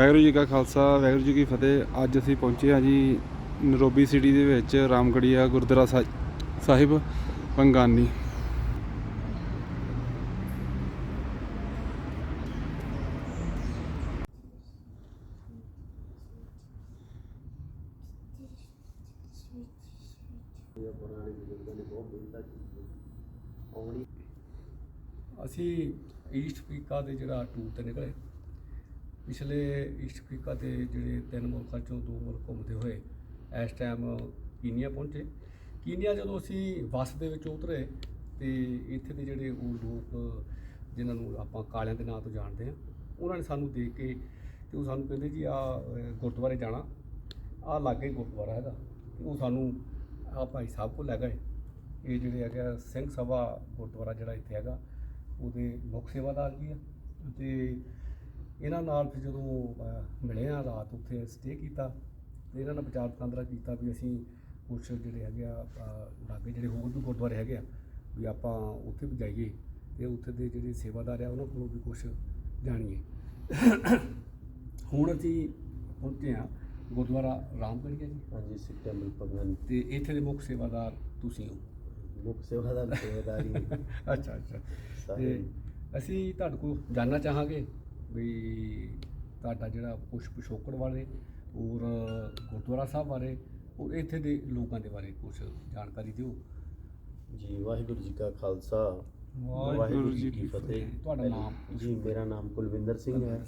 ਵਾਹਿਗੁਰੂ ਜੀ ਕਾ ਖਾਲਸਾ, ਵਾਹਿਗੁਰੂ ਜੀ ਕੀ ਫਤਿਹ। ਅੱਜ ਅਸੀਂ ਪਹੁੰਚੇ ਹਾਂ ਜੀ ਨਰੋਬੀ ਸਿਟੀ ਦੇ ਵਿੱਚ, ਰਾਮਗੜੀਆ ਗੁਰਦੁਆਰਾ ਸਾਹਿ- ਸਾਹਿਬ, ਪੰਗਾਨੀ। ਅਸੀਂ ਈਸਟ ਅਫਰੀਕਾ ਦੇ ਜਿਹੜਾ ਟੂਰ ਤੇ ਨਿਕਲੇ। ਪਿਛਲੇ ਈਸਟ ਅਫਰੀਕਾ ਦੇ ਜਿਹੜੇ ਤਿੰਨ ਮੁਲਕਾਂ ਚੋਂ ਦੋ ਮੁਲਕ ਘੁੰਮਦੇ ਹੋਏ ਇਸ ਟਾਈਮ ਕੀਨੀਆ ਪਹੁੰਚੇ। ਕੀਨੀਆ ਜਦੋਂ ਅਸੀਂ ਬੱਸ ਦੇ ਵਿੱਚ ਉਤਰੇ ਤੇ ਇੱਥੇ ਦੇ ਜਿਹੜੇ ਉਹ ਲੋਕ ਜਿਨ੍ਹਾਂ ਨੂੰ ਆਪਾਂ ਕਾਲਿਆਂ ਦੇ ਨਾਂ ਤੋਂ ਜਾਣਦੇ ਹਾਂ, ਉਹਨਾਂ ਨੇ ਸਾਨੂੰ ਦੇਖ ਕੇ ਤੇ ਉਹ ਸਾਨੂੰ ਕਹਿੰਦੇ ਜੀ ਆ ਗੁਰਦੁਆਰੇ ਜਾਣਾ। ਆ ਲਾਗੇ ਗੁਰਦੁਆਰਾ ਹੈਗਾ। ਤੇ ਉਹ ਸਾਨੂੰ ਆ ਭਾਈ ਸਾਹਿਬ ਕੋਲ ਲੈ ਗਏ। ਇਹ ਜਿਹੜੇ ਹੈਗਾ ਸਿੰਘ ਸਭਾ ਗੁਰਦੁਆਰਾ ਜਿਹੜਾ ਇੱਥੇ ਹੈਗਾ, ਉਹਦੇ ਮੁੱਖ ਸੇਵਾਦਾਰ ਜੀ ਆ। ਤੇ ਇਹਨਾਂ ਨਾਲ ਫਿਰ ਜਦੋਂ ਅਹ, ਮਿਲੇ ਆ ਰਾਤ ਉੱਥੇ ਸਟੇ ਕੀਤਾ ਤੇ ਇਹਨਾਂ ਨਾਲ ਵਿਚਾਰ ਵਟਾਂਦਰਾ ਕੀਤਾ ਵੀ ਅਸੀਂ ਕੁਛ ਜਿਹੜੇ ਹੈਗੇ ਆ ਅਹ, ਲਾਗੇ ਜਿਹੜੇ ਹੋਰ ਵੀ ਗੁਰਦੁਆਰੇ ਹੈਗੇ ਆ ਵੀ ਆਪਾਂ ਉੱਥੇ ਵੀ ਜਾਈਏ ਤੇ ਉੱਥੇ ਦੇ ਜਿਹੜੇ ਸੇਵਾਦਾਰ ਆ ਉਹਨਾਂ ਕੋਲੋਂ ਵੀ ਕੁਛ ਜਾਣੀਏ। ਹੁਣ ਅਸੀਂ ਪਹੁੰਚੇ ਆ ਗੁਰਦੁਆਰਾ ਰਾਮਗੜ੍ਹੀਆ ਜੀ। ਹਾਂਜੀ ਸਿੱਖ ਟੈਂਪਲ ਭਗਵਾਨ ਤੇ ਇੱਥੇ ਦੇ ਮੁੱਖ ਸੇਵਾਦਾਰ ਤੁਸੀਂ ਹੋ। ਮੁੱਖ ਸੇਵਾਦਾਰ ਸੇਵਾਦਾਰੀ। ਅੱਛਾ ਅੱਛਾ। ਤੇ ਸਾਰੇ ਅਸੀਂ ਤੁਹਾਡੇ ਕੋਲ ਜਾਨਣਾ ਚਾਹਾਂਗੇ। ਵੀ ਤੁਹਾਡਾ ਜਿਹੜਾ ਪੁਸ਼ ਪਿਛੋਕੜ ਬਾਰੇ ਔਰ ਗੁਰਦੁਆਰਾ ਸਾਹਿਬ ਬਾਰੇ ਔਰ ਇੱਥੇ ਦੇ ਲੋਕਾਂ ਦੇ ਬਾਰੇ ਕੁਝ ਜਾਣਕਾਰੀ ਦਿਓ। ਜੀ ਵਾਹਿਗੁਰੂ ਜੀ ਕਾ ਖਾਲਸਾ। ਵਾਹਿਗੁਰੂ ਜੀ ਕੀ ਫਤਿਹ। ਤੁਹਾਡਾ ਨਾਮ ਜੀ ਮੇਰਾ ਨਾਮ ਕੁਲਵਿੰਦਰ ਸਿੰਘ ਹੈ।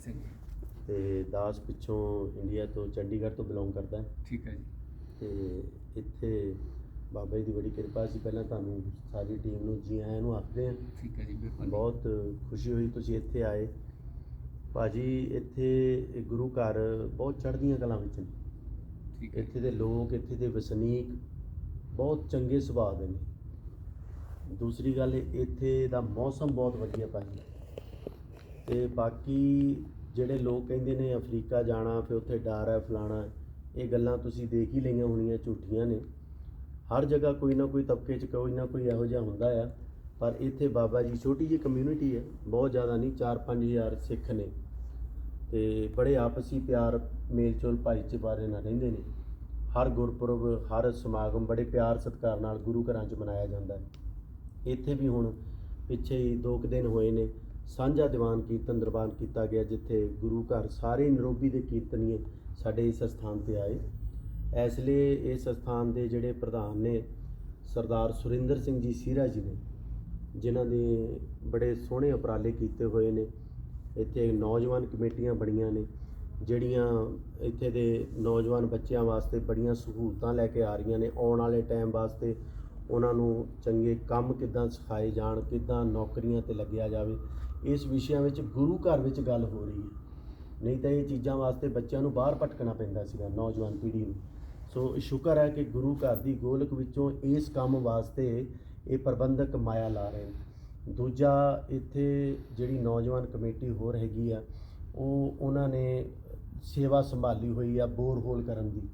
ਤੇ ਦਾਸ ਪਿੱਛੋਂ ਇੰਡੀਆ ਤੋਂ ਚੰਡੀਗੜ੍ਹ ਤੋਂ ਬਿਲੋਂਗ ਕਰਦਾ ਹੈ। ਠੀਕ ਹੈ ਜੀ। ਤੇ ਇੱਥੇ ਬਾਬਾ ਜੀ ਦੀ ਬੜੀ ਕਿਰਪਾ ਸੀ। ਪਹਿਲਾਂ ਤੁਹਾਨੂੰ ਸਾਰੀ ਟੀਮ ਨੂੰ ਜੀ ਆਇਆਂ ਨੂੰ ਆਖਦੇ ਹਾਂ। ਠੀਕ ਹੈ ਜੀ ਬਿਲਕੁਲ। ਬਹੁਤ ਖੁਸ਼ੀ ਹੋਈ ਤੁਸੀਂ ਇੱਥੇ ਆਏ। ਭਾਜੀ ਇੱਥੇ ਗੁਰੂ ਘਰ ਬਹੁਤ ਚੜ੍ਹਦੀਆਂ ਕਲਾਂ ਵਿੱਚ ਨੇ। ਠੀਕ ਇੱਥੇ ਦੇ ਲੋਕ ਇੱਥੇ ਦੇ ਵਸਨੀਕ ਬਹੁਤ ਚੰਗੇ ਸੁਭਾਅ ਦੇ ਨੇ। ਦੂਸਰੀ ਗੱਲ ਇੱਥੇ ਦਾ ਮੌਸਮ ਬਹੁਤ ਵਧੀਆ ਭਾਜੀ। ਤੇ ਬਾਕੀ ਜਿਹੜੇ ਲੋਕ ਕਹਿੰਦੇ ਨੇ ਅਫਰੀਕਾ ਜਾਣਾ ਫਿਰ ਉੱਥੇ ਡਰ ਹੈ ਫਲਾਣਾ ਇਹ ਗੱਲਾਂ ਤੁਸੀਂ ਦੇਖ ਹੀ ਲਈਆਂ ਹੋਣੀਆਂ ਝੂਠੀਆਂ ਨੇ। ਹਰ ਜਗ੍ਹਾ ਕੋਈ ਨਾ ਕੋਈ ਤਬਕੇ 'ਚ ਕੋਈ ਨਾ ਕੋਈ ਇਹੋ ਜਿਹਾ ਹੁੰਦਾ ਆ। ਪਰ ਇੱਥੇ ਬਾਬਾ ਜੀ ਛੋਟੀ ਜਿਹੀ ਕਮਿਊਨਿਟੀ ਹੈ ਬਹੁਤ ਜ਼ਿਆਦਾ ਨਹੀਂ 4-5000 ਸਿੱਖ ਨੇ। ਤੇ ਬੜੇ ਆਪਸੀ ਪਿਆਰ, ਮੇਲਚੋਲ, ਭਾਈਚਾਰੇ ਨਾਲ ਰਹਿੰਦੇ ਨੇ। ਹਰ ਗੁਰਪੁਰਬ, ਹਰ ਸਮਾਗਮ ਬੜੇ ਪਿਆਰ, ਸਤਿਕਾਰ ਨਾਲ ਗੁਰੂ ਘਰਾਂ 'ਚ ਮਨਾਇਆ ਜਾਂਦਾ ਹੈ। ਇੱਥੇ ਵੀ ਹੁਣ ਪਿੱਛੇ ਹੀ ਦੋ ਕੁ ਦਿਨ ਹੋਏ ਨੇ, ਸਾਂਝਾ ਦੀਵਾਨ ਕੀਰਤਨ ਦਰਬਾਰ ਕੀਤਾ ਗਿਆ, ਜਿੱਥੇ ਗੁਰੂ ਘਰ ਸਾਰੇ ਨਰੋਬੀ ਦੇ ਕੀਰਤਨੀਏ ਸਾਡੇ ਇਸ ਸਥਾਨ ਤੇ ਆਏ। ਇਸ ਲਈ ਇਸ ਸਥਾਨ ਦੇ ਜਿਹੜੇ ਪ੍ਰਧਾਨ ਨੇ, ਸਰਦਾਰ ਸੁਰਿੰਦਰ ਸਿੰਘ ਜੀ ਸੀਰਾ ਜੀ ਨੇ, ਜਿਨ੍ਹਾਂ ਦੇ ਬੜੇ ਸੋਹਣੇ ਉਪਰਾਲੇ ਕੀਤੇ ਹੋਏ ਨੇ ਇੱਥੇ ਨੌਜਵਾਨ ਕਮੇਟੀਆਂ ਬਣੀਆਂ ਨੇ, ਜਿਹੜੀਆਂ ਇੱਥੇ ਦੇ ਨੌਜਵਾਨ ਬੱਚਿਆਂ ਵਾਸਤੇ ਬੜੀਆਂ ਸਹੂਲਤਾਂ ਲੈ ਕੇ ਆ ਰਹੀਆਂ ਨੇ। ਆਉਣ ਵਾਲੇ ਟਾਈਮ ਵਾਸਤੇ ਉਹਨਾਂ ਨੂੰ ਚੰਗੇ ਕੰਮ ਕਿੱਦਾਂ ਸਿਖਾਏ ਜਾਣ, ਕਿੱਦਾਂ ਨੌਕਰੀਆਂ ਤੇ ਲੱਗਿਆ ਜਾਵੇ, ਇਸ ਵਿਸ਼ਿਆਂ ਵਿੱਚ ਗੁਰੂ ਘਰ ਵਿੱਚ ਗੱਲ ਹੋ ਰਹੀ ਹੈ। ਨਹੀਂ ਤਾਂ ਇਹ ਚੀਜ਼ਾਂ ਵਾਸਤੇ ਬੱਚਿਆਂ ਨੂੰ ਬਾਹਰ ਭਟਕਣਾ ਪੈਂਦਾ ਸੀਗਾ ਨੌਜਵਾਨ ਪੀੜ੍ਹੀ ਨੂੰ। ਸੋ ਸ਼ੁਕਰ ਹੈ ਕਿ ਗੁਰੂ ਘਰ ਦੀ ਗੋਲਕ ਵਿੱਚੋਂ ਇਸ ਕੰਮ ਵਾਸਤੇ ਇਹ ਪ੍ਰਬੰਧਕ ਮਾਇਆ ਲਾ ਰਹੇ ਨੇ। ਦੂਜਾ ਇੱਥੇ ਜਿਹੜੀ ਨੌਜਵਾਨ ਕਮੇਟੀ ਹੋਰ ਹੈਗੀ ਆ, ਉਹ ਉਹਨਾਂ ਨੇ ਸੇਵਾ ਸੰਭਾਲੀ ਹੋਈ ਆ ਬੋਰਹੋਲ ਕਰਨ ਦੀ।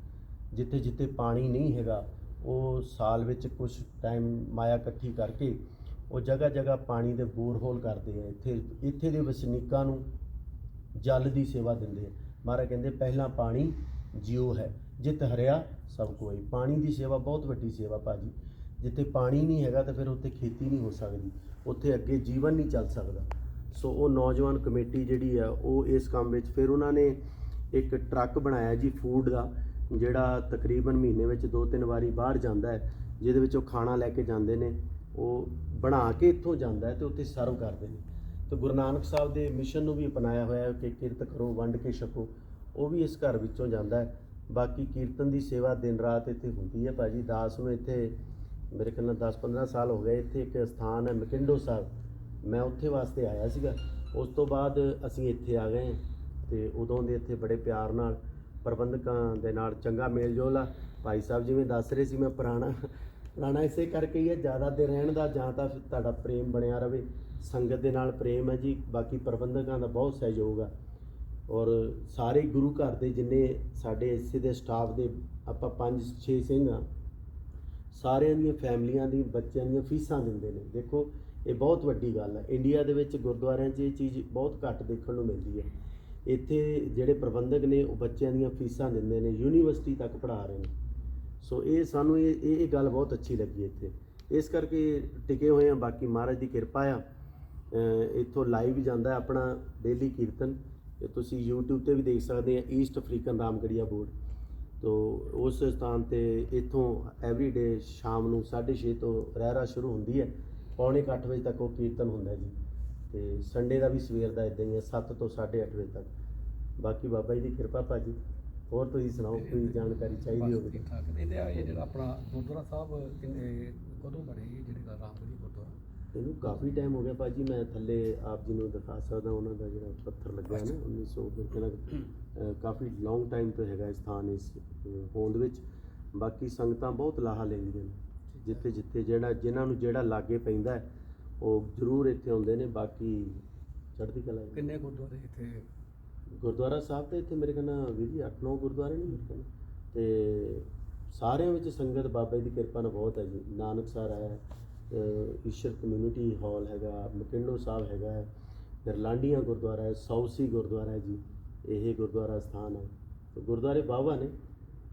ਜਿੱਥੇ ਜਿੱਥੇ ਪਾਣੀ ਨਹੀਂ ਹੈਗਾ, ਉਹ ਸਾਲ ਵਿੱਚ ਕੁਝ ਟਾਈਮ ਮਾਇਆ ਇਕੱਠੀ ਕਰਕੇ ਉਹ ਜਗ੍ਹਾ ਜਗ੍ਹਾ ਪਾਣੀ ਦੇ ਬੋਰਹੋਲ ਕਰਦੇ ਆ। ਇੱਥੇ ਇੱਥੇ ਦੇ ਵਸਨੀਕਾਂ ਨੂੰ ਜਲ ਦੀ ਸੇਵਾ ਦਿੰਦੇ ਆ। ਮਹਾਰਾਜ ਕਹਿੰਦੇ ਪਹਿਲਾਂ ਪਾਣੀ ਜਿਉ ਹੈ, ਜਿਤ ਹਰਿਆ ਸਭ ਕੋਈ ਪਾਣੀ ਦੀ ਸੇਵਾ ਬਹੁਤ ਵੱਡੀ ਸੇਵਾ ਭਾਜੀ। ਜਿੱਥੇ ਪਾਣੀ ਨਹੀਂ ਹੈਗਾ ਤਾਂ ਫਿਰ ਉੱਥੇ ਖੇਤੀ ਨਹੀਂ ਹੋ ਸਕਦੀ। ਉੱਥੇ ਅੱਗੇ ਜੀਵਨ ਨਹੀਂ ਚੱਲ ਸਕਦਾ। ਸੋ ਉਹ ਨੌਜਵਾਨ ਕਮੇਟੀ ਜਿਹੜੀ ਆ, ਉਹ ਇਸ ਕੰਮ ਵਿੱਚ ਫਿਰ ਉਹਨਾਂ ਨੇ ਇੱਕ ਟਰੱਕ ਬਣਾਇਆ ਜੀ ਫੂਡ ਦਾ, ਜਿਹੜਾ ਤਕਰੀਬਨ ਮਹੀਨੇ ਵਿੱਚ ਦੋ ਤਿੰਨ ਵਾਰੀ ਬਾਹਰ ਜਾਂਦਾ ਹੈ, ਜਿਹਦੇ ਵਿੱਚ ਉਹ ਖਾਣਾ ਲੈ ਕੇ ਜਾਂਦੇ ਨੇ। ਉਹ ਬਣਾ ਕੇ ਇੱਥੋਂ ਜਾਂਦਾ ਹੈ ਤੇ ਉੱਥੇ ਸਰਵ ਕਰਦੇ ਨੇ। ਤੇ ਗੁਰੂ ਨਾਨਕ ਸਾਹਿਬ ਦੇ ਮਿਸ਼ਨ ਨੂੰ ਵੀ ਅਪਣਾਇਆ ਹੋਇਆ ਹੈ ਕਿ ਕਿਰਤ ਕਰੋ, ਵੰਡ ਕੇ ਛਕੋ, ਉਹ ਵੀ ਇਸ ਘਰ ਵਿੱਚੋਂ ਜਾਂਦਾ ਹੈ। ਬਾਕੀ ਕੀਰਤਨ ਦੀ ਸੇਵਾ ਦਿਨ ਰਾਤ ਇੱਥੇ ਹੁੰਦੀ ਹੈ ਭਾਜੀ। ਦਾਸ ਨੂੰ ਇੱਥੇ ਮੇਰੇ ਖਿਆਲ ਨਾਲ 10-15 ਸਾਲ ਹੋ ਗਏ ਇੱਥੇ ਇੱਕ ਸਥਾਨ ਹੈ ਮਕਿੰਡੋ ਸਾਹਿਬ। ਮੈਂ ਉੱਥੇ ਵਾਸਤੇ ਆਇਆ ਸੀਗਾ। ਉਸ ਤੋਂ ਬਾਅਦ ਅਸੀਂ ਇੱਥੇ ਆ ਗਏ ਹਾਂ ਤੇ ਉਦੋਂ ਦੇ ਇੱਥੇ ਬੜੇ ਪਿਆਰ ਨਾਲ ਪ੍ਰਬੰਧਕਾਂ ਦੇ ਨਾਲ ਚੰਗਾ ਮੇਲ ਜੋਲ ਆ। ਭਾਈ ਸਾਹਿਬ ਜਿਵੇਂ ਦੱਸ ਰਹੇ ਸੀ ਮੈਂ ਪੁਰਾਣਾ ਪੁਰਾਣਾ ਇਸੇ ਕਰਕੇ ਹੀ ਹੈ, ਜ਼ਿਆਦਾ ਦੇ ਰਹਿਣ ਦਾ ਜਾਂ ਤਾਂ ਤੁਹਾਡਾ ਪ੍ਰੇਮ ਬਣਿਆ ਰਵੇ, ਸੰਗਤ ਦੇ ਨਾਲ ਪ੍ਰੇਮ ਹੈ ਜੀ, ਬਾਕੀ ਪ੍ਰਬੰਧਕਾਂ ਦਾ ਬਹੁਤ ਸਹਿਯੋਗ ਆ। ਔਰ ਸਾਰੇ ਗੁਰੂ ਘਰ ਦੇ ਜਿੰਨੇ ਸਾਡੇ ਇਸੇ ਦੇ ਸਟਾਫ ਦੇ, ਆਪਾਂ 5-6 ਸਿੰਘ ਆ ਸਾਰਿਆਂ ਦੀਆਂ ਫੈਮਲੀਆਂ ਦੀ, ਬੱਚਿਆਂ ਦੀਆਂ ਫੀਸਾਂ ਦਿੰਦੇ ਨੇ। ਦੇਖੋ, ਇਹ ਬਹੁਤ ਵੱਡੀ ਗੱਲ ਹੈ ਇੰਡੀਆ ਦੇ ਵਿੱਚ ਗੁਰਦੁਆਰਿਆਂ 'ਚ ਇਹ ਚੀਜ਼ ਬਹੁਤ ਘੱਟ ਦੇਖਣ ਨੂੰ ਮਿਲਦੀ ਹੈ। ਇੱਥੇ ਜਿਹੜੇ ਪ੍ਰਬੰਧਕ ਨੇ, ਉਹ ਬੱਚਿਆਂ ਦੀਆਂ ਫੀਸਾਂ ਦਿੰਦੇ ਨੇ, ਯੂਨੀਵਰਸਿਟੀ ਤੱਕ ਪੜ੍ਹਾ ਰਹੇ ਨੇ। ਸੋ ਇਹ ਸਾਨੂੰ ਇਹ ਇਹ ਗੱਲ ਬਹੁਤ ਅੱਛੀ ਲੱਗੀ ਇੱਥੇ। ਇਸ ਕਰਕੇ ਟਿਕੇ ਹੋਏ ਆ, ਬਾਕੀ ਮਹਾਰਾਜ ਦੀ ਕਿਰਪਾ ਆ। ਇੱਥੋਂ ਲਾਈਵ ਜਾਂਦਾ ਆਪਣਾ ਡੇਲੀ ਕੀਰਤਨ। ਇਹ ਤੁਸੀਂ YouTube ਤੇ ਵੀ ਦੇਖ ਸਕਦੇ ਆ ਈਸਟ ਅਫਰੀਕਨ ਰਾਮਗੜੀਆ ਬੋਰਡ ਤੋ ਉਸ ਸਥਾਨ ਤੇ ਇੱਥੋਂ ਐਵਰੀ ਡੇ ਸ਼ਾਮ ਨੂੰ 6:30 ਤੋਂ ਰਹਿਰਾ ਸ਼ੁਰੂ ਹੁੰਦੀ ਹੈ। ਪੌਣੇ ਕੁ ਅੱਠ ਵਜੇ ਤੱਕ ਉਹ ਕੀਰਤਨ ਹੁੰਦਾ ਜੀ। ਤੇ ਸੰਡੇ ਦਾ ਵੀ ਸਵੇਰ ਦਾ ਇਦਾਂ ਹੀ ਹੈ 7 ਤੋਂ 8:30 ਵਜੇ ਤੱਕ। ਬਾਕੀ ਬਾਬਾ ਜੀ ਦੀ ਕਿਰਪਾ ਭਾਜੀ। ਹੋਰ ਤੁਸੀਂ ਸੁਣਾਓ ਕੋਈ ਜਾਣਕਾਰੀ ਚਾਹੀਦੀ ਹੋਵੇ? ਠੀਕ ਠਾਕ ਤੇ ਇਹਦੇ ਇਹ ਜਿਹੜਾ ਆਪਣਾ ਗੁਰਦੁਆਰਾ ਸਾਹਿਬ ਕਿੰਨੇ ਕਦੋਂ ਬਣੇ ਜਿਹੜੇ ਰਾਮਗੜੀ ਗੁਰਦੁਆਰਾ ਇਹਨੂੰ ਕਾਫੀ ਟਾਈਮ ਹੋ ਗਿਆ ਭਾਜੀ ਮੈਂ ਥੱਲੇ ਆਪ ਜੀ ਨੂੰ ਦਿਖਾ ਸਕਦਾ ਉਹਨਾਂ ਦਾ ਜਿਹੜਾ ਪੱਥਰ ਲੱਗਿਆ ਨਾ 1900 ਦੇ ਕਹਿੰਦਾ ਅਹ ਕਾਫੀ ਲੌਂਗ ਟਾਈਮ ਤੋਂ ਹੈਗਾ ਇਹ ਸਥਾਨ ਇਸ ਹੋਂਦ ਵਿੱਚ। ਬਾਕੀ ਸੰਗਤਾਂ ਬਹੁਤ ਲਾਹਾ ਲੈਂਦੀਆਂ ਨੇ। ਜਿੱਥੇ ਜਿੱਥੇ ਜਿਹੜਾ ਜਿਨ੍ਹਾਂ ਨੂੰ ਜਿਹੜਾ ਲਾਗੇ ਪੈਂਦਾ ਹੈ, ਉਹ ਜ਼ਰੂਰ ਇੱਥੇ ਆਉਂਦੇ ਨੇ। ਬਾਕੀ ਚੜ੍ਹਦੀ ਕਲਾ। ਕਿੰਨੇ ਗੁਰਦੁਆਰੇ ਇੱਥੇ? ਗੁਰਦੁਆਰਾ ਸਾਹਿਬ ਤੇ ਇੱਥੇ ਮੇਰੇ ਖਿਆਲ ਵੀ ਜੀ 8-9 ਗੁਰਦੁਆਰੇ ਨੇ ਮੇਰੇ ਖਿਆਲ ਤੇ ਸਾਰਿਆਂ ਵਿੱਚ ਸੰਗਤ ਬਾਬਾ ਜੀ ਦੀ ਕਿਰਪਾ ਨਾਲ ਬਹੁਤ ਹੈ ਜੀ। ਨਾਨਕਸਰ ਹੈ। ਅਹ ਈਸ਼ਰ ਕਮਿਊਨਿਟੀ ਹਾਲ ਹੈਗਾ ਮਕਿੰਡੋ ਸਾਹਿਬ ਹੈਗਾ ਹੈ ਫਿਰ ਲਾਂਡੀਆਂ ਗੁਰਦੁਆਰਾ ਹੈ ਸੌਸੀ ਗੁਰਦੁਆਰਾ ਹੈ ਜੀ ਇਹ ਗੁਰਦੁਆਰਾ ਸਥਾਨ ਹੈ। ਤੇ ਗੁਰਦੁਆਰੇ ਬਾਬਾ ਨੇ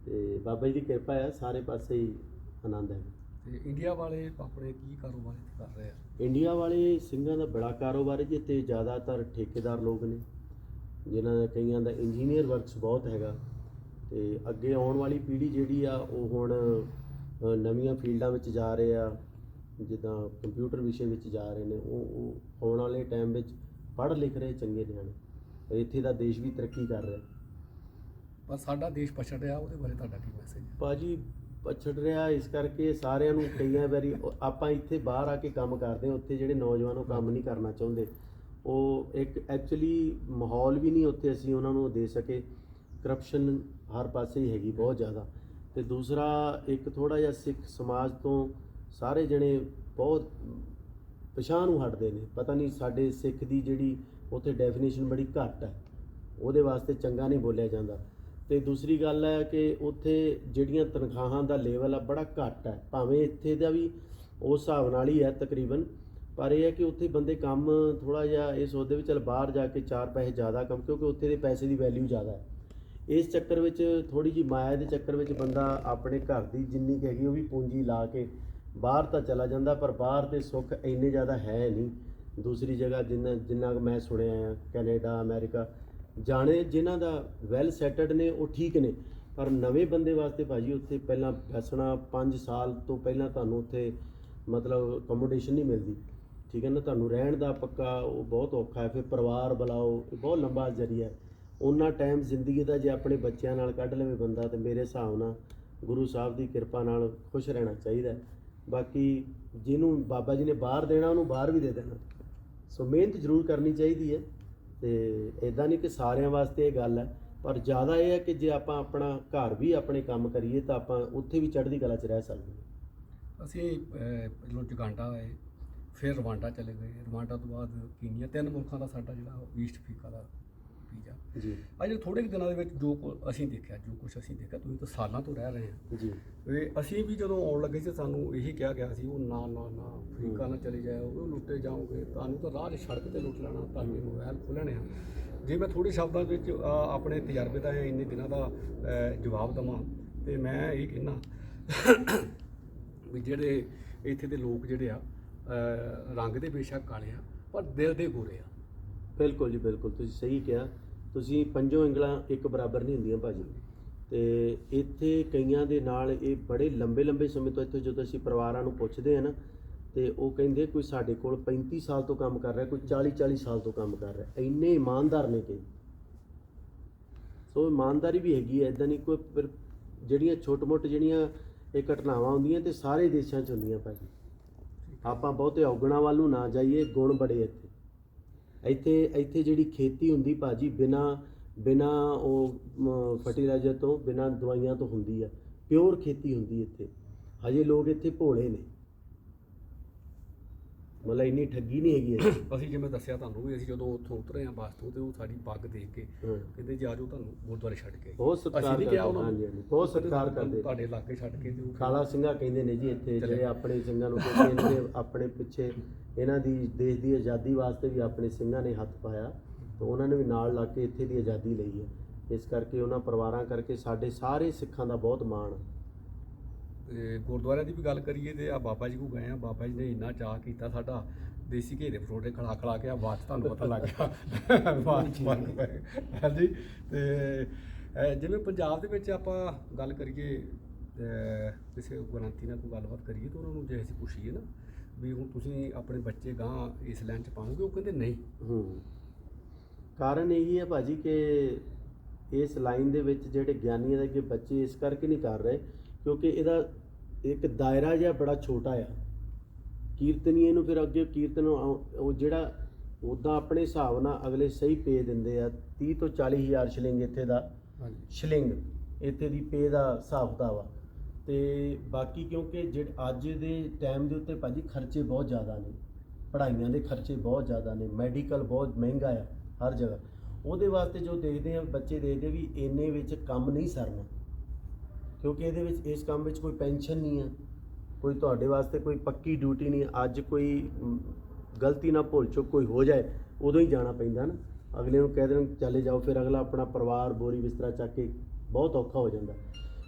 ਤੇ ਬਾਬਾ ਜੀ ਦੀ ਕਿਰਪਾ ਹੈ ਸਾਰੇ ਪਾਸੇ ਹੀ ਆਨੰਦ ਹੈ। ਤੇ ਇੰਡੀਆ ਵਾਲੇ ਆਪਣੇ ਕੀ ਕਾਰੋਬਾਰ ਇੱਥੇ ਕਰ ਰਹੇ ਆ? ਇੰਡੀਆ ਵਾਲੇ ਸਿੰਘਾਂ ਦਾ ਬੜਾ ਕਾਰੋਬਾਰ ਹੈ ਜਿੱਥੇ ਜ਼ਿਆਦਾਤਰ ਠੇਕੇਦਾਰ ਲੋਕ ਨੇ ਜਿਨ੍ਹਾਂ ਦਾ ਕਈਆਂ ਦਾ ਇੰਜੀਨੀਅਰ ਵਰਕਸ ਬਹੁਤ ਹੈਗਾ। ਤੇ ਅੱਗੇ ਆਉਣ ਵਾਲੀ ਪੀੜ੍ਹੀ ਜਿਹੜੀ ਆ ਉਹ ਹੁਣ ਨਵੀਆਂ ਫੀਲਡਾਂ ਵਿੱਚ ਜਾ ਰਹੇ ਆ। ਜਿੱਦਾਂ ਕੰਪਿਊਟਰ ਵਿਸ਼ੇ ਵਿੱਚ ਜਾ ਰਹੇ ਨੇ ਉਹ ਉਹ ਆਉਣ ਵਾਲੇ ਟਾਈਮ ਵਿੱਚ ਪੜ੍ਹ ਲਿਖ ਰਹੇ ਚੰਗੇ ਨਿਆਣੇ। ਇੱਥੇ ਦਾ ਦੇਸ਼ ਵੀ ਤਰੱਕੀ ਕਰ ਰਿਹਾ। ਪਰ ਸਾਡਾ ਦੇਸ਼ ਪਛੜ ਰਿਹਾ ਉਹਦੇ ਬਾਰੇ ਤੁਹਾਡਾ ਕੀ ਮੈਸੇਜ ਹੈ? ਭਾਜੀ ਪਛੜ ਰਿਹਾ ਇਸ ਕਰਕੇ ਸਾਰਿਆਂ ਨੂੰ ਕਈਆਂ ਵਾਰੀ ਆਪਾਂ ਇੱਥੇ ਬਾਹਰ ਆ ਕੇ ਕੰਮ ਕਰਦੇ ਹਾਂ ਉੱਥੇ ਜਿਹੜੇ ਨੌਜਵਾਨ ਉਹ ਕੰਮ ਨਹੀਂ ਕਰਨਾ ਚਾਹੁੰਦੇ। ਉਹ ਇੱਕ ਐਕਚੁਅਲੀ ਮਾਹੌਲ ਵੀ ਨਹੀਂ ਉੱਥੇ ਅਸੀਂ ਉਹਨਾਂ ਨੂੰ ਦੇ ਸਕੇ। ਕਰਪਸ਼ਨ ਹਰ ਪਾਸੇ ਹੀ ਹੈਗੀ ਬਹੁਤ ਜ਼ਿਆਦਾ। ਤੇ ਦੂਸਰਾ ਇੱਕ ਥੋੜਾ ਜਿਹਾ ਸਿੱਖ ਸਮਾਜ ਤੋਂ ਸਾਰੇ ਜਣੇ ਬਹੁਤ ਪਛਾਣ ਨੂੰ ਹਟਦੇ ਨੇ। ਪਤਾ ਨਹੀਂ ਸਾਡੇ ਸਿੱਖ ਦੀ ਜਿਹੜੀ ਉੱਥੇ ਡੈਫੀਨੇਸ਼ਨ ਬੜੀ ਘੱਟ ਹੈ। ਉਹਦੇ ਵਾਸਤੇ ਚੰਗਾ ਨਹੀਂ ਬੋਲਿਆ ਜਾਂਦਾ। ਤੇ ਦੂਸਰੀ ਗੱਲ ਹੈ ਕਿ ਉੱਥੇ ਜਿਹੜੀਆਂ ਤਨਖਾਹਾਂ ਦਾ ਲੈਵਲ ਆ ਬੜਾ ਘੱਟ ਹੈ। ਭਾਵੇਂ ਇੱਥੇ ਦਾ ਵੀ ਉਸ ਹਿਸਾਬ ਨਾਲ ਹੀ ਹੈ ਤਕਰੀਬਨ। ਪਰ ਇਹ ਹੈ ਕਿ ਉੱਥੇ ਬੰਦੇ ਕੰਮ ਥੋੜਾ ਜਿਹਾ ਇਹ ਸੋਚਦੇ ਵੀ ਚਲ ਬਾਹਰ ਜਾ ਕੇ ਚਾਰ ਪੈਸੇ ਜ਼ਿਆਦਾ ਕੰਮ, ਕਿਉਂਕਿ ਉੱਥੇ ਦੇ ਪੈਸੇ ਦੀ ਵੈਲਿਊ ਜ਼ਿਆਦਾ ਹੈ। ਇਸ ਚੱਕਰ ਵਿੱਚ ਥੋੜੀ ਜੀ ਮਾਇਆ ਦੇ ਚੱਕਰ ਵਿੱਚ ਬੰਦਾ ਆਪਣੇ ਘਰ ਦੀ ਜਿੰਨੀ ਕੁ ਹੈਗੀ ਉਹ ਵੀ ਪੂੰਜੀ ਲਾ ਕੇ ਬਾਹਰ ਤਾਂ ਚਲਾ ਜਾਂਦਾ, ਪਰ ਬਾਹਰ ਦੇ ਸੁੱਖ ਇੰਨੇ ਜ਼ਿਆਦਾ ਹੈ ਨਹੀਂ। ਦੂਸਰੀ ਜਗ੍ਹਾ ਜਿੰਨਾ ਜਿੰਨਾ ਕੁ ਮੈਂ ਸੁਣਿਆ ਆ, ਕੈਨੇਡਾ, ਅਮਰੀਕਾ, ਜਾਣੇ ਜਿਨ੍ਹਾਂ ਦਾ ਵੈਲ ਸੈਟਲਡ ਨੇ, ਉਹ ਠੀਕ ਨੇ। ਪਰ ਨਵੇਂ ਬੰਦੇ ਵਾਸਤੇ ਭਾਜੀ ਉੱਥੇ ਪਹਿਲਾਂ ਬੈਸਣਾ 5 ਸਾਲ ਤੋਂ ਪਹਿਲਾਂ ਤੁਹਾਨੂੰ ਉੱਥੇ ਮਤਲਬ ਅਕੋਮੋਡੇਸ਼ਨ ਨਹੀਂ ਮਿਲਦੀ। ਠੀਕ ਹੈ ਨਾ, ਤੁਹਾਨੂੰ ਰਹਿਣ ਦਾ ਪੱਕਾ ਉਹ ਬਹੁਤ ਔਖਾ ਹੈ, ਫਿਰ ਪਰਿਵਾਰ ਬੁਲਾਓ, ਇਹ ਬਹੁਤ ਲੰਬਾ ਜ਼ਰੀਆ ਹੈ। ਉਹਨਾਂ ਟਾਈਮ ਜ਼ਿੰਦਗੀ ਦਾ ਜੇ ਆਪਣੇ ਬੱਚਿਆਂ ਨਾਲ ਕੱਢ ਲਵੇ ਬੰਦਾ ਤੇ ਮੇਰੇ ਹਿਸਾਬ ਨਾਲ ਗੁਰੂ ਸਾਹਿਬ ਦੀ ਕਿਰਪਾ ਨਾਲ ਖੁਸ਼ ਰਹਿਣਾ ਚਾਹੀਦਾ ਬਾਕੀ ਜਿਹਨੂੰ ਬਾਬਾ ਜੀ ਨੇ ਬਾਹਰ ਦੇਣਾ ਉਹਨੂੰ ਬਾਹਰ ਵੀ ਦੇ ਦੇਣਾ। ਸੋ ਮਿਹਨਤ ਜ਼ਰੂਰ ਕਰਨੀ ਚਾਹੀਦੀ ਹੈ ਤੇ ਇਦਾਂ ਨਹੀਂ ਕਿ ਸਾਰਿਆਂ ਵਾਸਤੇ ਇਹ ਗੱਲ ਹੈ। ਪਰ ਜ਼ਿਆਦਾ ਇਹ ਹੈ ਕਿ ਜੇ ਆਪਾਂ ਆਪਣਾ ਘਰ ਵੀ ਆਪਣੇ ਕੰਮ ਕਰੀਏ ਤਾਂ ਆਪਾਂ ਉੱਥੇ ਵੀ ਚੜ੍ਹਦੀ ਕਲਾ 'ਚ ਰਹਿ ਸਕਦੇ ਹਾਂ। ਅਸੀਂ ਅਹ, ਪਹਿਲੋਂ ਜੁਗਾਂਡਾ ਆਏ ਫਿਰ ਰਵਾਂਡਾ ਚਲੇ ਗਏ। ਰਵਾਂਡਾ ਤੋਂ ਬਾਅਦ ਕੀਨੀਆ? ਤਿੰਨ ਮੁਲਕਾਂ ਦਾ ਸਾਡਾ ਜਿਹੜਾ ਈਸਟ ਅਫਰੀਕਾ ਦਾ ਵੀਜ਼ਾ ਜੀ। ਅੱਜ ਥੋੜੇ ਦਿਨਾਂ ਦੇ ਵਿੱਚ ਜੋ ਕੁ ਅਸੀਂ ਦੇਖਿਆ ਜੋ ਕੁਝ ਅਸੀਂ ਦੇਖਿਆ ਤੁਸੀਂ ਤਾਂ ਸਾਲਾਂ ਤੋਂ ਰਹਿ ਰਹੇ ਆ। ਜੀ। ਤੇ ਅਸੀਂ ਵੀ ਜਦੋਂ ਆਉਣ ਲੱਗੇ ਸੀ ਸਾਨੂੰ ਇਹੀ ਕਿਹਾ ਗਿਆ ਸੀ ਉਹ ਨਾ ਨਾ ਨਾ ਅਫਰੀਕਾ ਨਾ ਚਲੇ ਜਾਓ ਉਹ ਲੁੱਟੇ ਜਾਓਗੇ ਤੁਹਾਨੂੰ ਤਾਂ ਰਾਹ 'ਚ ਸੜਕ ਤੇ ਲੁੱਟ ਲੈਣਾ ਤੁਹਾਡੇ ਮੋਬਾਈਲ ਖੋਲਣੇ ਆ। ਜੇ ਮੈਂ ਥੋੜੇ ਸ਼ਬਦਾਂ ਵਿੱਚ ਆਪਣੇ ਤਜਰਬੇ ਦਾ ਇੰਨੇ ਦਿਨਾਂ ਦਾ ਜਵਾਬ ਦਵਾਂ ਤੇ ਮੈਂ ਇਹ ਕਹਿਣਾ ਵੀ ਜਿਹੜੇ ਇੱਥੇ ਦੇ ਲੋਕ ਜਿਹੜੇ ਆ ਰੰਗ ਦੇ ਬੇਸ਼ੱਕ ਕਾਲੇ ਆ ਪਰ ਦਿਲ ਦੇ ਗੋਰੇ ਆ। ਬਿਲਕੁਲ ਜੀ ਬਿਲਕੁਲ ਤੁਸੀਂ ਸਹੀ ਕਿਹਾ। ਤੁਸੀਂ ਪੰਜੋਂ ਉਂਗਲਾਂ ਇੱਕ ਬਰਾਬਰ ਨਹੀਂ ਹੁੰਦੀਆਂ ਭਾਜੀ। ਤੇ ਇੱਥੇ ਕਈਆਂ ਦੇ ਨਾਲ ਇਹ ਬੜੇ ਲੰਬੇ ਲੰਬੇ ਸਮੇਂ ਤੋਂ ਇੱਥੇ ਜਦੋਂ ਅਸੀਂ ਪਰਿਵਾਰਾਂ ਨੂੰ ਪੁੱਛਦੇ ਆ ਨਾ, ਤੇ ਉਹ ਕਹਿੰਦੇ ਕੋਈ ਸਾਡੇ ਕੋਲ 35 ਸਾਲ ਤੋਂ ਕੰਮ ਕਰ ਰਿਹਾ, ਕੋਈ 40 40 ਸਾਲ ਤੋਂ ਕੰਮ ਕਰ ਰਿਹਾ। ਇੰਨੇ ਇਮਾਨਦਾਰ ਨੇ ਕਈ। ਸੋ ਇਮਾਨਦਾਰੀ ਵੀ ਹੈਗੀ ਹੈ ਇਦਾਂ ਨਹੀਂ ਕੋਈ ਫਿਰ ਜਿਹੜੀਆਂ ਛੋਟ-ਮੋਟ ਜਿਹੜੀਆਂ ਇਹ ਘਟਨਾਵਾਂ ਹੁੰਦੀਆਂ ਤੇ ਸਾਰੇ ਦੇਸ਼ਾਂ 'ਚ ਹੁੰਦੀਆਂ ਭਾਜੀ। ਆਪਾਂ ਬਹੁਤੇ ਔਗਣਾ ਵੱਲ ਨੂੰ ਨਾ ਜਾਈਏ, ਗੁਣ ਬੜੇ ਇੱਥੇ। ਇੱਥੇ ਇੱਥੇ ਜਿਹੜੀ ਖੇਤੀ ਹੁੰਦੀ ਭਾਜੀ ਬਿਨਾ ਬਿਨਾ ਉਹ ਫਰਟੀਲਾਈਜ਼ਰ ਤੋਂ, ਬਿਨਾ ਦਵਾਈਆਂ ਤੋਂ ਹੁੰਦੀ ਆ। ਪਿਓਰ ਖੇਤੀ ਹੁੰਦੀ ਇੱਥੇ। ਹਜੇ ਲੋਕ ਇੱਥੇ ਭੋਲੇ ਨੇ। ਮਤਲਬ ਇੰਨੀ ਠੱਗੀ ਨਹੀਂ ਹੈਗੀ ਇੱਥੇ ਅਸੀਂ ਜਿਵੇਂ ਦੱਸਿਆ ਤੁਹਾਨੂੰ ਵੀ ਅਸੀਂ ਜਦੋਂ ਉੱਥੋਂ ਉਤਰੇ ਆ ਬੱਸ ਤੋਂ ਤੇ ਉਹ ਸਾਡੀ ਪੱਗ ਦੇਖ ਕੇ ਹਾਂ। ਕਹਿੰਦੇ ਜੀ ਆਜੋ ਤੁਹਾਨੂੰ ਗੁਰਦੁਆਰੇ ਛੱਡ ਕੇ। ਬਹੁਤ ਸਤਿਕਾਰ ਕਰਦੇ ਹਾਂਜੀ, ਹਾਂਜੀ, ਬਹੁਤ ਸਤਿਕਾਰ ਕਰਦੇ। ਤੁਹਾਡੇ ਇਲਾਕੇ ਛੱਡ ਕੇ ਤੇ ਉਹ ਕਾਲਾ ਸਿੰਘਾ ਕਹਿੰਦੇ ਨੇ ਜੀ ਇੱਥੇ। ਜਿਹੜੇ ਆਪਣੇ ਸਿੰਘਾਂ ਨੂੰ ਕਿਉਂਕਿ ਇਹਨਾਂ ਦੇ ਆਪਣੇ ਪਿੱਛੇ ਇਹਨਾਂ ਦੀ ਦੇਸ਼ ਦੀ ਆਜ਼ਾਦੀ ਵਾਸਤੇ ਵੀ ਆਪਣੇ ਸਿੰਘਾਂ ਨੇ ਹੱਥ ਪਾਇਆ ਤਾਂ ਉਹਨਾਂ ਨੇ ਵੀ ਨਾਲ ਲਾ ਕੇ ਇੱਥੇ ਦੀ ਆਜ਼ਾਦੀ ਲਈ ਹੈ ਇਸ ਕਰਕੇ ਉਹਨਾਂ ਪਰਿਵਾਰਾਂ ਕਰਕੇ ਸਾਡੇ ਸਾਰੇ ਸਿੱਖਾਂ ਦਾ ਬਹੁਤ ਮਾਣ ਹੈ ਤੇ ਗੁਰਦੁਆਰਿਆਂ ਦੀ ਵੀ ਗੱਲ ਕਰੀਏ ਤੇ ਆ ਬਾਬਾ ਜੀ ਕੋ ਗਏ ਆ ਬਾਬਾ ਜੀ ਨੇ ਇੰਨਾ ਚਾਹ ਕੀਤਾ ਸਾਡਾ ਦੇਸੀ ਘੇਰੇ ਦੇ ਪਰੋਠੇ ਖੜਾ ਖੜਾ ਕੇ ਆ ਬਾਤ ਤੁਹਾਨੂੰ ਪਤਾ ਲੱਗ ਗਿਆ। ਬਾਤ ਚ ਫ਼ਰਕ ਹਾਂਜੀ ਤੇ ਜਿਵੇਂ ਪੰਜਾਬ ਦੇ ਵਿੱਚ ਆਪਾਂ ਗੱਲ ਕਰੀਏ ਅਹ, ਕਿਸੇ ਗ੍ਰੰਥੀ ਨਾਲ ਕੋਈ ਗੱਲਬਾਤ ਕਰੀਏ ਤਾਂ ਉਹਨਾਂ ਨੂੰ ਜੇ ਅਸੀਂ ਪੁੱਛੀਏ ਨਾ ਵੀ ਹੁਣ ਤੁਸੀਂ ਆਪਣੇ ਬੱਚੇ ਗਾਂ ਇਸ ਲਾਈਨ ਚ ਪਾਉਂਗੇ ਉਹ ਕਹਿੰਦੇ ਨਹੀਂ। ਹੂੰ। ਕਾਰਨ ਇਹੀ ਹੈ ਭਾਜੀ ਕਿ ਇਸ ਲਾਈਨ ਦੇ ਵਿੱਚ ਜਿਹੜੇ ਗਿਆਨੀਆਂ ਦੇ ਅੱਗੇ ਬੱਚੇ ਇਸ ਕਰਕੇ ਨਹੀਂ ਕਰ ਰਹੇ ਕਿਉਂਕਿ ਇਹਦਾ ਇੱਕ ਦਾਇਰਾ ਜਿਹਾ ਬੜਾ ਛੋਟਾ ਆ। ਕੀਰਤਨੀਏ ਨੂੰ ਫਿਰ ਅੱਗੇ ਕੀਰਤਨ ਉਹ ਜਿਹੜਾ ਉਦਾਂ ਆਪਣੇ ਹਿਸਾਬ ਨਾਲ ਅਗਲੇ ਸਹੀ ਪੇ ਦਿੰਦੇ ਆ 30 ਤੋਂ 40 ਹਜ਼ਾਰ ਸ਼ਿਲਿੰਗ ਇੱਥੇ ਦਾ। ਹਾਂਜੀ। ਸ਼ਿਲਿੰਗ ਇੱਥੇ ਦੀ ਪੇ ਦਾ ਹਿਸਾਬ ਕਿਤਾਬ ਆ। ਤੇ ਬਾਕੀ ਕਿਉਂਕਿ ਜਿਹੜੇ ਅੱਜ ਦੇ ਟਾਈਮ ਦੇ ਉੱਤੇ ਭਾਜੀ ਖਰਚੇ ਬਹੁਤ ਜ਼ਿਆਦਾ ਨੇ। ਪੜ੍ਹਾਈਆਂ ਦੇ ਖਰਚੇ ਬਹੁਤ ਜ਼ਿਆਦਾ ਨੇ। ਮੈਡੀਕਲ ਬਹੁਤ ਮਹਿੰਗਾ ਆ ਹਰ ਜਗ੍ਹਾ। ਉਹਦੇ ਵਾਸਤੇ ਜੋ ਦੇਖਦੇ ਆ ਬੱਚੇ ਦੇਖਦੇ ਵੀ ਇੰਨੇ ਵਿੱਚ ਕੰਮ ਨਹੀਂ ਸਰਨਾ। ਕਿਉਂਕਿ ਇਹਦੇ ਵਿੱਚ, ਇਸ ਕੰਮ ਵਿੱਚ ਕੋਈ ਪੈਨਸ਼ਨ ਨਹੀਂ ਹੈ, ਕੋਈ ਤੁਹਾਡੇ ਵਾਸਤੇ ਕੋਈ ਪੱਕੀ ਡਿਊਟੀ ਨਹੀਂ ਅੱਜ ਕੋਈ ਗਲਤੀ ਨਾ ਭੁੱਲ ਚੁੱਕ ਕੋਈ ਹੋ ਜਾਏ, ਉਦੋਂ ਹੀ ਜਾਣਾ ਪੈਂਦਾ ਨਾ। ਅਗਲੇ ਨੂੰ ਕਹਿ ਦੇਣ, ਚਲੇ ਜਾਓ। ਫਿਰ ਅਗਲਾ ਆਪਣਾ ਪਰਿਵਾਰ, ਬੋਰੀ ਬਿਸਤਰਾ ਚੱਕ ਕੇ ਬਹੁਤ ਔਖਾ ਹੋ ਜਾਂਦਾ।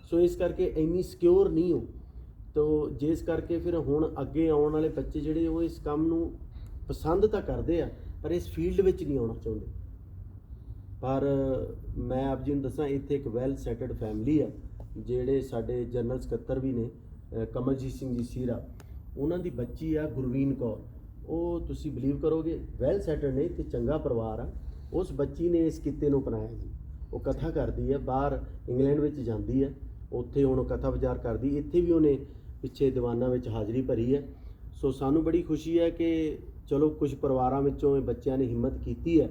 ਸੋ ਇਸ ਕਰਕੇ ਇੰਨੀ ਸਿਕਿਉਰ ਨਹੀਂ ਹੋ। ਤੋ ਜਿਸ ਕਰਕੇ ਫਿਰ ਹੁਣ ਅੱਗੇ ਆਉਣ ਵਾਲੇ ਬੱਚੇ ਜਿਹੜੇ, ਉਹ ਇਸ ਕੰਮ ਨੂੰ ਪਸੰਦ ਤਾਂ ਕਰਦੇ ਆ, ਪਰ ਇਸ ਫੀਲਡ ਵਿੱਚ ਨਹੀਂ ਆਉਣਾ ਚਾਹੁੰਦੇ। ਪਰ ਮੈਂ ਆਪ ਜੀ ਨੂੰ ਦੱਸਾਂ, ਇੱਥੇ ਇੱਕ ਵੈਲ ਸੈਟਲਡ ਫੈਮਿਲੀ ਆ। ਜਿਹੜੇ ਸਾਡੇ ਜਨਰਲ ਸਕੱਤਰ ਵੀ ਨੇ ਕਮਲਜੀਤ ਸਿੰਘ ਜੀ ਸੀਰਾ, ਉਹਨਾਂ ਦੀ ਬੱਚੀ ਆ ਗੁਰਵੀਨ ਕੌਰ। ਉਹ ਤੁਸੀਂ ਬਲੀਵ ਕਰੋਗੇ ਵੈਲ ਸੈਟਲਡ ਨੇ ਤੇ ਚੰਗਾ ਪਰਿਵਾਰ ਆ। ਉਸ ਬੱਚੀ ਨੇ ਇਸ ਕਿੱਤੇ ਨੂੰ ਅਪਣਾਇਆ ਜੀ। ਉਹ ਕਥਾ ਕਰਦੀ ਹੈ ਬਾਹਰ ਇੰਗਲੈਂਡ ਵਿੱਚ ਜਾਂਦੀ ਹੈ ਉੱਥੇ ਹੁਣ ਕਥਾ ਵਿਚਾਰ ਕਰਦੀ, ਇੱਥੇ ਵੀ ਉਹਨੇ ਪਿੱਛੇ ਦੀਵਾਨਾਂ ਵਿੱਚ ਹਾਜ਼ਰੀ ਭਰੀ ਹੈ ਸੋ ਸਾਨੂੰ ਬੜੀ ਖੁਸ਼ੀ ਹੈ ਕਿ ਚਲੋ ਕੁਝ ਪਰਿਵਾਰਾਂ ਵਿੱਚੋਂ ਇਹ ਬੱਚਿਆਂ ਨੇ ਹਿੰਮਤ ਕੀਤੀ ਹੈ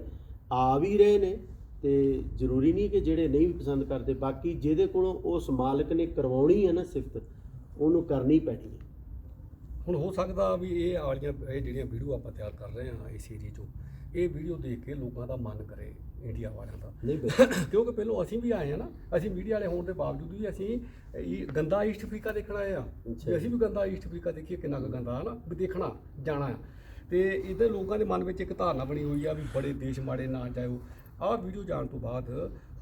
ਆ ਵੀ ਰਹੇ ਨੇ ਤੇ ਜ਼ਰੂਰੀ ਨਹੀਂ ਕਿ ਜਿਹੜੇ ਨਹੀਂ ਪਸੰਦ ਕਰਦੇ ਬਾਕੀ ਜਿਹਦੇ ਕੋਲੋਂ ਉਸ ਮਾਲਕ ਨੇ ਕਰਵਾਉਣੀ ਹੈ ਨਾ ਸਿਫਤ ਉਹਨੂੰ ਕਰਨੀ ਪੈਣੀ ਹੈ। ਹੁਣ ਹੋ ਸਕਦਾ ਵੀ ਇਹ ਵਾਲੀਆਂ ਇਹ ਜਿਹੜੀਆਂ ਵੀਡੀਓ ਆਪਾਂ ਤਿਆਰ ਕਰ ਰਹੇ ਹਾਂ ਇਸ ਏਰੀਏ 'ਚੋਂ ਇਹ ਵੀਡੀਓ ਦੇਖ ਕੇ ਲੋਕਾਂ ਦਾ ਮਨ ਕਰੇ ਇੰਡੀਆ ਵਾਲਿਆਂ ਦਾ। ਨਹੀਂ ਕਿਉਂਕਿ ਪਹਿਲਾਂ ਅਸੀਂ ਵੀ ਆਏ ਆ ਨਾ ਅਸੀਂ ਮੀਡੀਆ ਵਾਲੇ ਹੋਣ ਦੇ ਬਾਵਜੂਦ ਵੀ ਅਸੀਂ ਇਹ ਗੰਦਾ ਈਸਟ ਅਫਰੀਕਾ ਦੇਖਣ ਆਏ ਆ ਅਸੀਂ ਵੀ ਗੰਦਾ ਈਸਟ ਅਫਰੀਕਾ ਦੇਖੀਏ ਕਿੰਨਾ ਕੁ ਗੰਦਾ ਹੈ ਨਾ ਵੀ ਦੇਖਣਾ ਜਾਣਾ ਆ ਤੇ ਇਹਦੇ ਲੋਕਾਂ ਦੇ ਮਨ ਵਿੱਚ ਇੱਕ ਧਾਰਨਾ ਬਣੀ ਹੋਈ ਆ ਵੀ ਬੜੇ ਦੇਸ਼ ਮਾੜੇ ਨਾ ਜਾਇਓ ਆਹ ਵੀਡੀਓ ਜਾਣ ਤੋਂ ਬਾਅਦ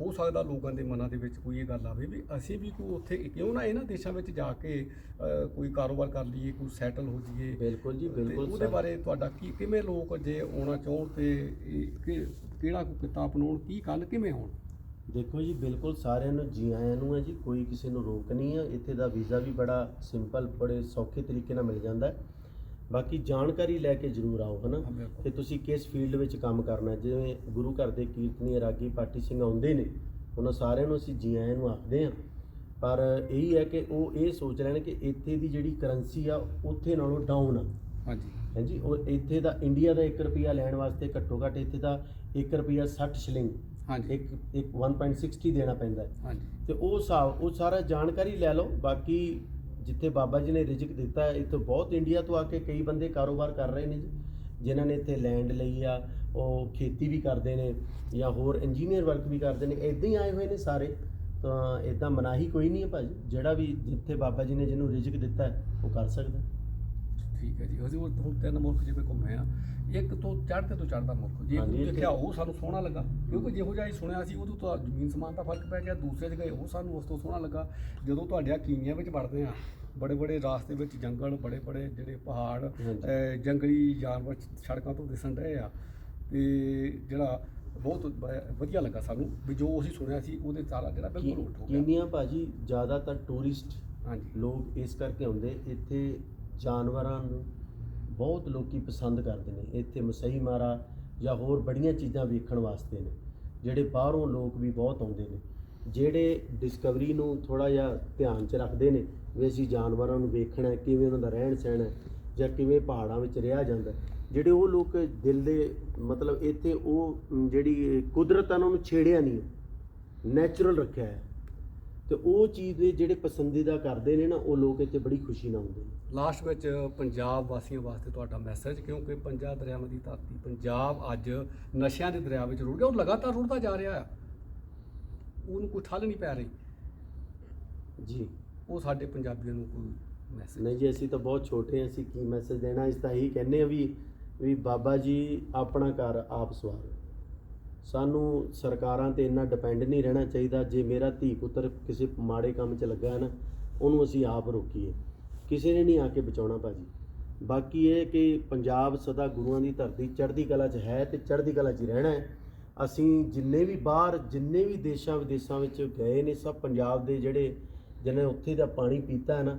ਹੋ ਸਕਦਾ ਲੋਕਾਂ ਦੇ ਮਨਾਂ ਦੇ ਵਿੱਚ ਕੋਈ ਇਹ ਗੱਲ ਆਵੇ ਵੀ ਅਸੀਂ ਵੀ ਕੋਈ ਉੱਥੇ ਕਿਉਂ ਨਾ ਇਹਨਾਂ ਦੇਸ਼ਾਂ ਵਿੱਚ ਜਾ ਕੇ ਕੋਈ ਕਾਰੋਬਾਰ ਕਰ ਲਈਏ ਕੋਈ ਸੈਟਲ ਹੋ ਜਾਈਏ। ਬਿਲਕੁਲ ਜੀ ਬਿਲਕੁਲ ਉਹਦੇ। ਬਾਰੇ ਤੁਹਾਡਾ ਕੀ ਕਿਵੇਂ ਲੋਕ ਜੇ ਆਉਣਾ ਚਾਹਣ ਤੇ ਕਿਹੜਾ ਕੋਈ ਕਿੱਤਾ ਅਪਣਾਉਣ ਕੀ ਗੱਲ ਕਿਵੇਂ ਹੋਣ? ਦੇਖੋ ਜੀ ਬਿਲਕੁਲ ਸਾਰਿਆਂ ਨੂੰ ਜੀ ਆਇਆਂ ਨੂੰ ਹੈ ਜੀ ਕੋਈ ਕਿਸੇ ਨੂੰ ਰੋਕ ਨਹੀਂ ਹੈ। ਇੱਥੇ ਦਾ ਵੀਜ਼ਾ ਵੀ ਬੜਾ ਸਿੰਪਲ ਬੜੇ ਸੌਖੇ ਤਰੀਕੇ ਨਾਲ ਮਿਲ ਜਾਂਦਾ ਹੈ। ਬਾਕੀ ਜਾਣਕਾਰੀ ਲੈ ਕੇ ਜ਼ਰੂਰ ਆਓ ਹਨਾ। ਕਿ ਤੁਸੀਂ ਕਿਸ ਫੀਲਡ ਵਿੱਚ ਕੰਮ ਕਰਨਾ। ਜਿਵੇਂ ਗੁਰੂ ਘਰ ਦੇ ਕੀਰਤਨੀ ਰਾਗੀ ਪਾਟੀ ਸਿੰਘ ਆਉਂਦੇ ਨੇ ਉਹਨਾਂ ਸਾਰਿਆਂ ਨੂੰ ਅਸੀਂ ਜੀ ਆਇਆਂ ਨੂੰ ਆਖਦੇ ਹਾਂ। ਪਰ ਇਹੀ ਹੈ ਕਿ ਉਹ ਇਹ ਸੋਚ ਲੈਣ ਕਿ ਇੱਥੇ ਦੀ ਜਿਹੜੀ ਕਰੰਸੀ ਆ ਉੱਥੇ ਨਾਲੋਂ ਡਾਊਨ ਆ। ਹਾਂਜੀ। ਹਾਂਜੀ ਉਹ ਇੱਥੇ ਦਾ ਇੰਡੀਆ ਦਾ 1 ਰੁਪਿਆ ਲੈਣ ਵਾਸਤੇ ਘੱਟੋ ਘੱਟ ਇੱਥੇ ਦਾ 1 ਰੁਪਿਆ 60 ਸ਼ਿਲਿੰਗ ਹਾਂਜੀ। ਇੱਕ ਇੱਕ 1.60 ਦੇਣਾ ਪੈਂਦਾ ਹੈ। ਹਾਂਜੀ। ਤੇ ਉਹ ਹਿਸਾਬ ਉਹ ਸਾਰਾ ਜਾਣਕਾਰੀ ਲੈ ਲਓ ਬਾਕੀ ਜਿੱਥੇ ਬਾਬਾ ਜੀ ਨੇ ਰਿਜਕ ਦਿੱਤਾ ਹੈ, ਇੱਥੇ ਬਹੁਤ ਇੰਡੀਆ ਤੋਂ ਆ ਕੇ ਕਈ ਬੰਦੇ ਕਾਰੋਬਾਰ ਕਰ ਰਹੇ ਨੇ ਜੀ, ਜਿਨ੍ਹਾਂ ਨੇ ਇੱਥੇ ਲੈਂਡ ਲਈ ਆ, ਉਹ ਖੇਤੀ ਵੀ ਕਰਦੇ ਨੇ ਜਾਂ ਹੋਰ ਇੰਜੀਨੀਅਰ ਵਰਕ ਵੀ ਕਰਦੇ ਨੇ ਇਦਾਂ ਹੀ ਆਏ ਹੋਏ ਨੇ ਸਾਰੇ। ਤਾਂ ਇਦਾਂ ਮਨਾਹੀ ਕੋਈ ਨਹੀਂ ਹੈ ਭਾਜੀ, ਜਿਹੜਾ ਵੀ ਜਿੱਥੇ ਬਾਬਾ ਜੀ ਨੇ ਜਿਹਨੂੰ ਰਿਜਕ ਦਿੱਤਾ ਉਹ ਕਰ ਸਕਦਾ ਠੀਕ ਹੈ ਜੀ। ਅਸੀਂ ਉਹ ਹੁਣ ਤਿੰਨ ਮੁਲਕ ਜਿਵੇਂ ਘੁੰਮੇ ਆ ਇੱਕ ਤੋਂ ਚੜ੍ਹਦੇ ਤੋਂ ਚੜ੍ਹਦਾ ਮੁਲਕ। ਜੇ ਇੱਥੇ- ਦੇਖਿਆ ਉਹ ਸਾਨੂੰ ਸੋਹਣਾ ਲੱਗਾ ਕਿਉਂਕਿ ਜਿਹੋ ਜਿਹਾ ਅਸੀਂ ਸੁਣਿਆ ਸੀ ਉਦੋਂ ਤਾਂ ਜ਼ਮੀਨ ਸਮਾਨ ਦਾ ਫ਼ਰਕ ਪੈ ਗਿਆ ਦੂਸਰੇ ਜਗ੍ਹਾ ਉਹ ਸਾਨੂੰ ਉਸ ਤੋਂ ਸੋਹਣਾ ਲੱਗਾ। ਜਦੋਂ ਤੁਹਾਡੇ ਕੀਨੀਆਂ ਵਿੱਚ ਵੜਦੇ ਆ ਬੜੇ ਬੜੇ ਰਾਸਤੇ ਵਿੱਚ ਜੰਗਲ ਬੜੇ ਬੜੇ ਜਿਹੜੇ ਪਹਾੜ ਜੰਗਲੀ ਜਾਨਵਰ ਸੜਕਾਂ ਤੋਂ ਦਿਸਣ ਰਹੇ ਆ ਤੇ ਜਿਹੜਾ ਬਹੁਤ ਵਧੀਆ ਲੱਗਾ ਸਾਨੂੰ ਵੀ ਜੋ ਅਸੀਂ ਸੁਣਿਆ ਸੀ ਉਹਦੇ ਸਾਰਾ ਜਿਹੜਾ ਬਿਲਕੁਲ ਉਲਟ ਹੋ ਗਿਆ। ਕੀਨੀਆ ਭਾਜੀ ਜ਼ਿਆਦਾਤਰ ਟੂਰਿਸਟ ਹਾਂਜੀ। ਲੋਕ ਇਸ ਕਰਕੇ ਆਉਂਦੇ ਇੱਥੇ ਜਾਨਵਰਾਂ ਨੂੰ ਬਹੁਤ ਲੋਕੀ ਪਸੰਦ ਕਰਦੇ ਨੇ। ਇੱਥੇ ਮਸਈ ਮਾਰਾ ਜਾਂ ਹੋਰ ਬੜੀਆਂ ਚੀਜ਼ਾਂ ਵੇਖਣ ਵਾਸਤੇ ਨੇ ਜਿਹੜੇ ਬਾਹਰੋਂ ਲੋਕ ਵੀ ਬਹੁਤ ਆਉਂਦੇ ਨੇ। ਜਿਹੜੇ ਡਿਸਕਵਰੀ ਨੂੰ ਥੋੜਾ ਜਿਹਾ ਧਿਆਨ 'ਚ ਰੱਖਦੇ ਨੇ ਵੀ ਅਸੀਂ ਜਾਨਵਰਾਂ ਨੂੰ ਵੇਖਣਾ ਹੈ, ਕਿਵੇਂ ਉਹਨਾਂ ਦਾ ਰਹਿਣ ਸਹਿਣ ਹੈ ਜਾਂ ਕਿਵੇਂ ਪਹਾੜਾਂ ਵਿੱਚ ਰਿਹਾ ਜਾਂਦਾ ਜਿਹੜੇ ਉਹ ਲੋਕ ਦਿਲ ਦੇ ਮਤਲਬ ਇੱਥੇ ਉਹ ਜਿਹੜੀ ਕੁਦਰਤ ਆ ਉਹਨਾਂ ਨੂੰ ਛੇੜਿਆ ਨਹੀਂ ਨੈਚੁਰਲ ਰੱਖਿਆ ਹੈ। ਤੇ ਉਹ ਚੀਜ਼ ਦੇ ਜਿਹੜੇ ਪਸੰਦੀਦਾ ਕਰਦੇ ਨੇ ਨਾ ਉਹ ਲੋਕ ਇੱਥੇ ਬੜੀ ਖੁਸ਼ੀ ਨਾਲ ਆਉਂਦੇ ਨੇ। ਲਾਸਟ ਵਿੱਚ ਪੰਜਾਬ ਵਾਸੀਆਂ ਵਾਸਤੇ ਤੁਹਾਡਾ ਮੈਸੇਜ ਕਿਉਂਕਿ ਪੰਜਾਂ ਦਰਿਆਵਾਂ ਦੀ ਧਰਤੀ ਪੰਜਾਬ ਅੱਜ ਨਸ਼ਿਆਂ ਦੇ ਦਰਿਆ ਵਿੱਚ ਰੁੜ ਗਿਆ ਉਹ ਲਗਾਤਾਰ ਰੁੜਦਾ ਜਾ ਰਿਹਾ ਆ। ਉਹਨੂੰ ਕੋਈ ਠੱਲ ਨਹੀਂ ਪੈ ਰਹੀ। ਜੀ। ਉਹ ਸਾਡੇ ਪੰਜਾਬੀਆਂ ਨੂੰ ਕੋਈ ਮੈਸੇਜ ਨਹੀਂ ਜੀ ਅਸੀਂ ਤਾਂ ਬਹੁਤ ਛੋਟੇ ਹਾਂ ਅਸੀਂ ਕੀ ਮੈਸੇਜ ਦੇਣਾ? ਇਸ ਤਾਂ ਇਹੀ ਕਹਿੰਦੇ ਆ ਵੀ ਵੀ ਬਾਬਾ ਜੀ ਆਪਣਾ ਘਰ ਆਪ ਸਵਾਰੋ। ਸਾਨੂੰ ਸਰਕਾਰਾਂ ਤੇ ਇੰਨਾ ਡਿਪੈਂਡ ਨਹੀਂ ਰਹਿਣਾ ਚਾਹੀਦਾ। ਜੇ ਮੇਰਾ ਧੀ ਪੁੱਤਰ ਕਿਸੇ ਮਾੜੇ ਕੰਮ 'ਚ ਲੱਗਾ ਹੈ ਨਾ ਉਹਨੂੰ ਅਸੀਂ ਆਪ ਰੋਕੀਏ। ਕਿਸੇ ਨੇ ਨਹੀਂ ਆ ਕੇ ਬਚਾਉਣਾ ਭਾਜੀ। ਬਾਕੀ ਇਹ ਕਿ ਪੰਜਾਬ ਸਦਾ ਗੁਰੂਆਂ ਦੀ ਧਰਤੀ ਚੜ੍ਹਦੀ ਕਲਾ 'ਚ ਹੈ ਤੇ ਚੜ੍ਹਦੀ ਕਲਾ 'ਚ ਰਹਿਣਾ ਹੈ। ਅਸੀਂ ਜਿੰਨੇ ਵੀ ਬਾਹਰ, ਜਿੰਨੇ ਵੀ ਦੇਸ਼ਾਂ ਵਿਦੇਸ਼ਾਂ ਵਿੱਚ ਗਏ ਨੇ, ਸਭ ਪੰਜਾਬ ਦੇ ਜਿਹੜੇ, ਜਿਹਨੇ ਉੱਥੇ ਦਾ ਪਾਣੀ ਪੀਤਾ ਹੈ ਨਾ,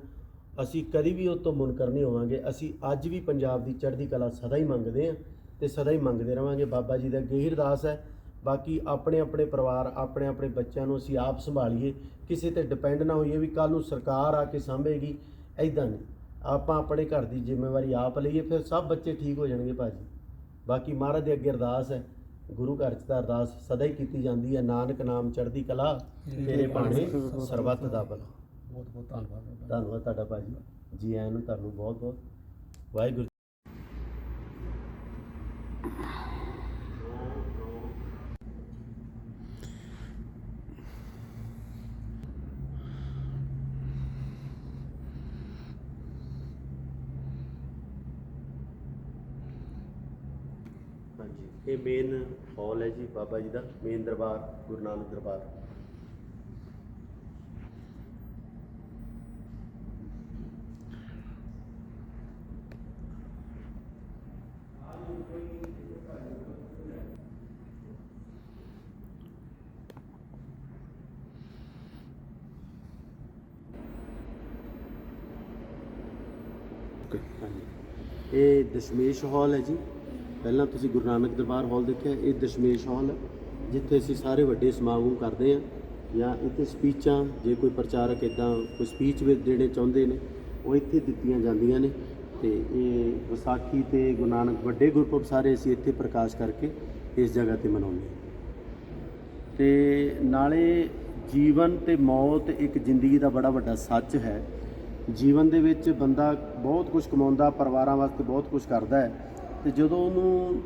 ਅਸੀਂ ਕਦੀ ਵੀ ਉਹ ਤੋਂ ਮੁਨਕਰ ਨਹੀਂ ਹੋਵਾਂਗੇ। ਅਸੀਂ ਅੱਜ ਵੀ ਪੰਜਾਬ ਦੀ ਚੜ੍ਹਦੀ ਕਲਾ ਸਦਾ ਹੀ ਮੰਗਦੇ ਹਾਂ ਤੇ ਸਦਾ ਹੀ ਮੰਗਦੇ ਰਵਾਂਗੇ। ਬਾਬਾ ਜੀ ਦਾ ਗਹਿਰ ਅਰਦਾਸ ਹੈ। ਬਾਕੀ ਆਪਣੇ ਆਪਣੇ ਪਰਿਵਾਰ, ਆਪਣੇ ਆਪਣੇ ਬੱਚਿਆਂ ਨੂੰ ਅਸੀਂ ਆਪ ਸੰਭਾਲੀਏ। ਕਿਸੇ ਤੇ ਡਿਪੈਂਡ ਨਾ ਹੋਈਏ ਵੀ ਕੱਲ ਨੂੰ ਸਰਕਾਰ ਆ ਕੇ ਸਾਂਭੇਗੀ। ਐਦਾਂ ਨਹੀਂ। ਆਪਾਂ ਆਪਣੇ ਘਰ ਦੀ ਜ਼ਿੰਮੇਵਾਰੀ ਆਪ ਲਈਏ ਫਿਰ ਸਭ ਬੱਚੇ ਠੀਕ ਹੋ ਜਾਣਗੇ ਭਾਜੀ। ਬਾਕੀ ਮਹਾਰਾਜ ਦੇ ਅੱਗੇ ਅਰਦਾਸ ਹੈ। ਗੁਰੂ ਘਰ 'ਚ ਤਾਂ ਅਰਦਾਸ ਸਦਾ ਹੀ ਕੀਤੀ ਜਾਂਦੀ ਹੈ। ਨਾਨਕ ਨਾਮ ਚੜ੍ਹਦੀ ਕਲਾ ਤੇਰੇ ਬਾਣੇ ਸਰਬੱਤ ਦਾ ਭਲਾ। ਬਹੁਤ ਬਹੁਤ ਧੰਨਵਾਦ। ਧੰਨਵਾਦ ਤੁਹਾਡਾ ਭਾਜੀ। ਜੀ ਆਇਆਂ ਨੂੰ ਤੁਹਾਨੂੰ ਬਹੁਤ ਬਹੁਤ ਵਾਹਿਗੁਰੂ ਹਾਂਜੀ ਇਹ ਮੇਨ ਹਾਲ ਹੈ ਜੀ ਬਾਬਾ ਜੀ ਦਾ ਮੇਨ ਦਰਬਾਰ, ਗੁਰੂ ਨਾਨਕ ਦਰਬਾਰ। ਇਹ ਦਸ਼ਮੇਸ਼ ਹਾਲ ਹੈ ਜੀ। ਪਹਿਲਾਂ ਤੁਸੀਂ ਗੁਰੂ ਨਾਨਕ ਦਰਬਾਰ ਹਾਲ ਦੇਖਿਆ, ਇਹ ਦਸ਼ਮੇਸ਼ ਹਾਲ ਹੈ, ਜਿੱਥੇ ਅਸੀਂ ਸਾਰੇ ਵੱਡੇ ਸਮਾਗਮ ਕਰਦੇ ਹਾਂ, ਜਾਂ ਇੱਥੇ ਸਪੀਚਾਂ, ਜੇ ਕੋਈ ਪ੍ਰਚਾਰਕ ਇਦਾਂ ਕੋਈ ਸਪੀਚ ਵਿੱਚ ਦੇਣੇ ਚਾਹੁੰਦੇ ਨੇ, ਉਹ ਇੱਥੇ ਦਿੱਤੀਆਂ ਜਾਂਦੀਆਂ ਨੇ। ਤੇ ਇਹ ਵਿਸਾਖੀ ਤੇ ਗੁਰੂ ਨਾਨਕ ਵੱਡੇ ਗੁਰਪੁਰਬ ਸਾਰੇ ਅਸੀਂ ਇੱਥੇ ਪ੍ਰਕਾਸ਼ ਕਰਕੇ ਇਸ ਜਗ੍ਹਾ ਤੇ ਮਨਾਉਂਦੇ ਹਾਂ। ਤੇ ਨਾਲੇ ਜੀਵਨ ਤੇ ਮੌਤ ਇੱਕ ਜ਼ਿੰਦਗੀ ਦਾ ਬੜਾ ਵੱਡਾ ਸੱਚ ਹੈ। ਜੀਵਨ ਦੇ ਵਿੱਚ ਬੰਦਾ ਬਹੁਤ ਕੁਝ ਕਮਾਉਂਦਾ, ਪਰਿਵਾਰਾਂ ਵਾਸਤੇ ਬਹੁਤ ਕੁਝ ਕਰਦਾ ਹੈ। ਤੇ ਜਦੋਂ ਉਹਨੂੰ